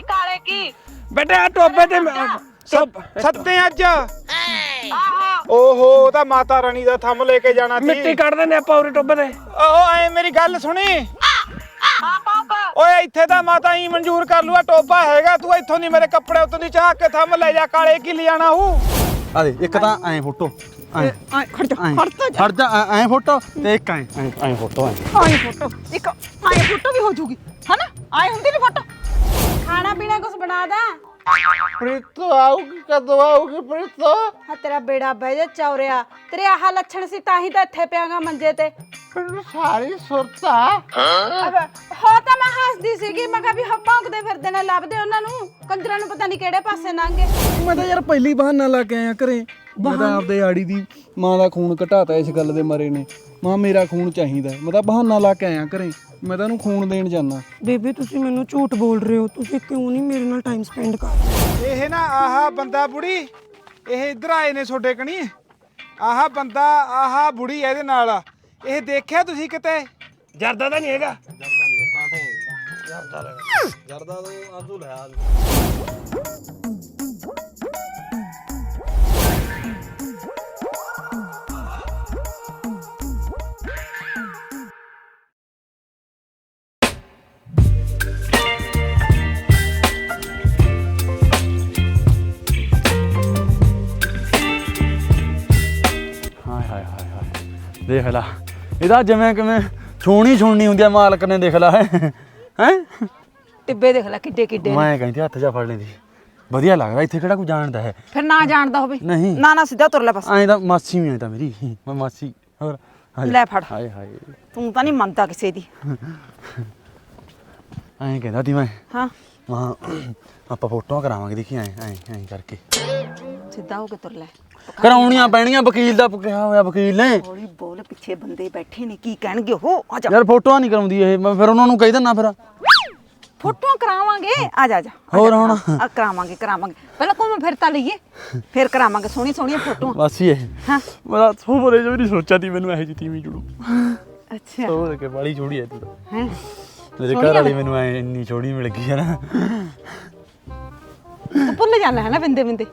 ਸੀ ਕਾਲੇ ਕੀ ਬੇਟੇ ਆ ਟੋਬੇ ਤੇ ਮੈਂ- ਟੋਬ- ਸੱਤੇ ਅੱਜ। ਆਹੋ। ਓਹੋ ਉਹ ਤਾਂ ਮਾਤਾ ਰਾਣੀ ਦਾ ਥੰਮ ਲੈ ਕੇ ਜਾਣਾ ਮਿੱਟੀ ਸੀ ਕੱਢ ਦਿੰਦੇ ਆਪਾਂ ਉਰੇ ਟੋਬੇ ਤੇ। ਓਹ ਐ ਮੇਰੀ ਗੱਲ ਸੁਣੀ। ਓਏ ਇੱਥੇ ਤਾਂ ਮਾਤਾ ਹੀ ਮਨਜ਼ੂਰ ਕਰ ਲੂਆ ਟੋਬਾ ਹੈਗਾ ਤੂੰ ਇੱਥੋਂ ਨਹੀਂ ਮੇਰੇ ਕੱਪੜੇ ਉੱਤੋਂ ਦੀ ਚਾਹ ਕੇ ਥੰਮ ਲੈ ਜਾ ਕਾਲੇ ਕੀ ਲਿਆਣਾ ਹੂ। ਆ ਦੇ ਇੱਕ ਤਾਂ ਐਂ ਫੋਟੋ ਐਂ। ਖੜ ਜਾ ਐਂ। ਖੜ ਤਾਂ ਜਾ। ਖੜ ਜਾ ਐਂ- ਐਂ ਫੋਟੋ ਤੇ ਇੱਕ ਐਂ। ਐਂ ਐਂ ਫੋਟੋ ਐਂ। ਆਏ ਫੋਟੋ ਇੱਕ ਆਏ ਫੋਟੋ ਵੀ ਹੋ ਜੂਗੀ ਹਨਾ? ਆਏ ਹੁੰਦੀ ਨਹੀਂ ਫੋਟੋ? ਖਾਣਾ ਪੀਣਾ ਕੁਝ ਬਣਾ ਦਾਂ ਪ੍ਰੀਤੋ ਆਊਗੀ ਕਦੋਂ ਆਊਗੀ ਪ੍ਰੀਤੋ ਹਾਂ ਤੇਰਾ ਬੇੜਾ ਬਹਿ ਜਾ ਚੌਰਿਆ ਤੇਰੇ ਆਹ ਲੱਛਣ ਸੀ ਤਾਂ ਹੀ ਤਾਂ ਇੱਥੇ ਪਿਆਗਾ ਮੰਜੇ ਤੇ ਸਾਰੀ ਸੁਰਤਾ ਅਬ ਹੋ ਤਾਂ ਮੈਂ ਹੱਸਦੀ ਸੀਗੀ ਮੈਂ ਕਿਹਾ ਵੀ ਹਾਂ ਭੌਂਕਦੇ ਫਿਰਦੇ ਨੇ ਲੱਭਦੇ ਉਹਨਾਂ ਨੂੰ ਕੰਜਰਾਂ ਨੂੰ ਪਤਾ ਨਹੀਂ ਕਿਹੜੇ ਪਾਸੇ ਲੰਘੇ ਮੈਂ ਤਾਂ ਯਾਰ ਪਹਿਲੀ ਬਹਾਨਾ ਲਾ ਕੇ ਆਇਆ ਘਰੇ ਮੈਂ ਤਾਂ ਆਪਦੇ ਆੜੀ ਦੀ ਮਾਂ ਦਾ ਖੂਨ ਘਟਾਤਾ ਇਸ ਗੱਲ ਦੇ ਮਰੇ ਨੇ। ਮਾਂ ਮੇਰਾ ਖੂਨ ਚਾਹੀਦਾ ਮੈਂ ਤਾਂ ਬਹਾਨਾ ਲਾ ਕੇ ਆਇਆ ਘਰੇ। ਮੈਂ ਤਾਂ ਉਹਨੂੰ ਖੂਨ ਦੇਣ ਜਾਣਾ ਬੇਬੇ ਤੁਸੀਂ ਮੈਨੂੰ ਝੂਠ ਬੋਲ ਰਹੇ ਹੋ। ਤੁਸੀਂ ਕਿਉਂ ਨਹੀਂ ਮੇਰੇ ਨਾਲ ਟਾਈਮ ਸਪੈਂਡ ਕਰ ਇਹ ਨਾ ਆਹ ਬੰਦਾ ਬੁੜੀ ਇਹ ਇੱਧਰ ਆਏ ਨੇ ਛੋਡੇ ਕਣੀ। ਆਹ ਬੰਦਾ ਆਹ ਬੁੜੀ ਇਹਦੇ ਨਾਲ। ਆ। ਇਹ ਦੇਖਿਆ ਤੁਸੀਂ ਕਿਤੇ? ਜਰਦਾ ਤਾਂ ਨਹੀਂ ਹੈਗਾ। ਹਾਏ ਦੇਖ ਲੈ। ਇਹਦਾ ਜਿਵੇਂ ਕਿਵੇਂ ਛੋਣੀ ਛੋਣੀ ਹੁੰਦੀ ਆ ਮਾਲਕ ਨੇ ਦੇਖ ਲੈ ਹੈ? ਹੈ? ਟਿੱਬੇ ਦੇਖ ਲੈ ਕਿੱਡੇ ਕਿੱਡੇ ਮੈਂ ਕਹਿੰਦੀ ਹੱਥ ਜਾ ਫੜ ਲੈਂਦੀ। ਵਧੀਆ ਲੱਗਦਾ ਇੱਥੇ ਕਿਹੜਾ ਕੋਈ ਜਾਣਦਾ ਹੈ? ਫਿਰ ਨਾ ਜਾਣਦਾ ਹੋਵੇ। ਨਹੀਂ। ਨਾ ਨਾ ਸਿੱਧਾ ਤੁਰ ਲੈ ਬਸ। ਐਂ ਤਾਂ ਮਾਸੀ ਵੀ ਐ ਤਾਂ ਮੇਰੀ। ਮੈਂ ਮਾਸੀ ਹੋਰ। ਲੈ ਫੜ। ਹਾਏ ਹਾਏ। ਤੂੰ ਤਾਂ ਨਹੀਂ ਮੰਨਦਾ ਕਿਸੇ ਦੀ। ਐਂ ਕਹਿੰਦਾ ਤੀ ਮੈਂ। ਹਾਂ। ਮਾਂ ਆਪਾਂ ਫੋਟੋਆਂ ਕਰਾਵਾਂਗੇ ਦੇਖੀ ਐਂ ਐਂ ਐਂ ਕਰਕੇ। ਸਿੱਧਾ ਹੋ ਕੇ ਤੁਰ ਲੈ। ਕਰਾਉਣੀਆਂ ਪੈਣੀਆਂ ਵਕੀਲ ਦਾ ਕਿਹਾ ਹੋਇਆ ਵਕੀਲ ਨੇ। ਹੌਲੀ ਬੋਲ ਪਿੱਛੇ ਬੰਦੇ ਬੈਠੇ ਨੇ ਕੀ ਕਹਿਣਗੇ ਉਹ? ਆ ਜਾ। ਯਾਰ ਫੋਟੋਆਂ ਨਹੀਂ ਕਰਾਉਂਦੀ ਇਹ ਮੈਂ ਫਿਰ ਉਹਨਾਂ ਨੂੰ ਕਹਿ ਦਿੰਦਾ ਫਿਰ। ਫੋਟੋਆਂ ਕਰਾਵਾਂਗੇ? ਆ ਜਾ ਆ ਜਾ। ਹੋਰ ਹੁਣ? ਆ ਕਰਾਵਾਂਗੇ ਕਰਾਵਾਂਗੇ। ਪਹਿਲਾਂ ਘੁੰਮ ਫਿਰ ਤਾਂ ਲਈਏ। ਫਿਰ ਕਰਾਵਾਂਗੇ ਸੋਹਣੀ ਸੋਹਣੀਆਂ ਫੋਟੋਆਂ। ਬਸ ਹੀ ਇਹ। ਹਾਂ। ਮੇਰਾ ਸੋਹਰੇ ਜੋ ਨਹੀਂ ਸੋਚਿਆ ਤੀ ਮੈਨੂੰ ਇਹੋ ਜਿਹੀ ਤੀਵੀਂ ਜੁੜੂ। ਅੱਛਾ। ਸੋਹਰੇ ਕੇ ਬੜੀ ਛੋੜੀ ਐ ਤੂੰ ਤਾਂ। ਹੈ? ਮੇਰੇ ਘਰ ਵਾਲੀ ਮੈਨੂੰ ਐ ਇੰਨੀ ਛੋੜੀ ਮਿਲ ਗਈ ਹੈ ਨਾ। ਤੂੰ ਭੁੱਲ ਜਾਣਾ ਹੈ ਨਾ ਬਿੰਦੇ ਬਿੰਦੇ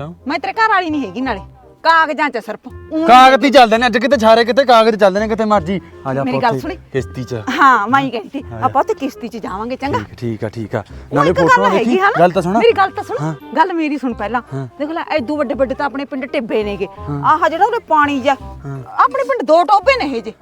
ਕਿਉਂ ਮੈਂ ਤੇਰੇ ਘਰ ਵਾਲੀ ਨਹੀਂ ਹੈਗੀ ਨਾਲੇ। ਕਾਗਜ਼ਾਂ 'ਚ ਸਿਰਫ। ਊਂ ਕਾਗਜ਼ ਹੀ ਚੱਲਦੇ ਨੇ ਅੱਜ ਕਿਤੇ ਛਾਰੇ ਕਿਤੇ ਕਾਗਜ਼ ਚੱਲਦੇ ਨੇ ਕਿਤੇ ਮਰਜ਼ੀ। ਆ ਜਾ ਮੇਰੀ ਗੱਲ ਉੱਥੇ ਸੁਣੀ। ਕਿਸ਼ਤੀ 'ਚ। ਹਾਂ ਮੈਂ ਹੀ ਕਹਿੰਦੀ ਆਪਾਂ ਤੇ ਕਿਸ਼ਤੀ 'ਚ ਜਾਵਾਂਗੇ ਚੰਗਾ? ਠੀਕ ਠੀਕ ਆ ਠੀਕ ਆ ਉਹ ਨਾਲੇ ਇੱਕ ਗੱਲ ਫੋਟੋਆਂ ਹੈਗੀ ਦੇਖੀ ਹੈ ਗੱਲ ਤਾਂ ਸੁਣਾ। ਮੇਰੀ ਗੱਲ ਤਾਂ ਸੁਣ। ਹਾਂ। ਗੱਲ ਮੇਰੀ ਸੁਣ ਪਹਿਲਾਂ। ਦੇਖ ਲੈ ਐਦੂ ਵੱਡੇ ਵੱਡੇ ਤਾਂ ਆਪਣੇ ਪਿੰਡ ਟਿੱਬੇ ਨੇਗੇ। ਆਹ ਜਿਹੜਾ ਉਹਦੇ ਪਾਣੀ ਜਾ ਆਪਣੇ ਪਿੰਡ ਦੋ ਟੋਬੇ ਨੇ ਇਹ ਜੇ।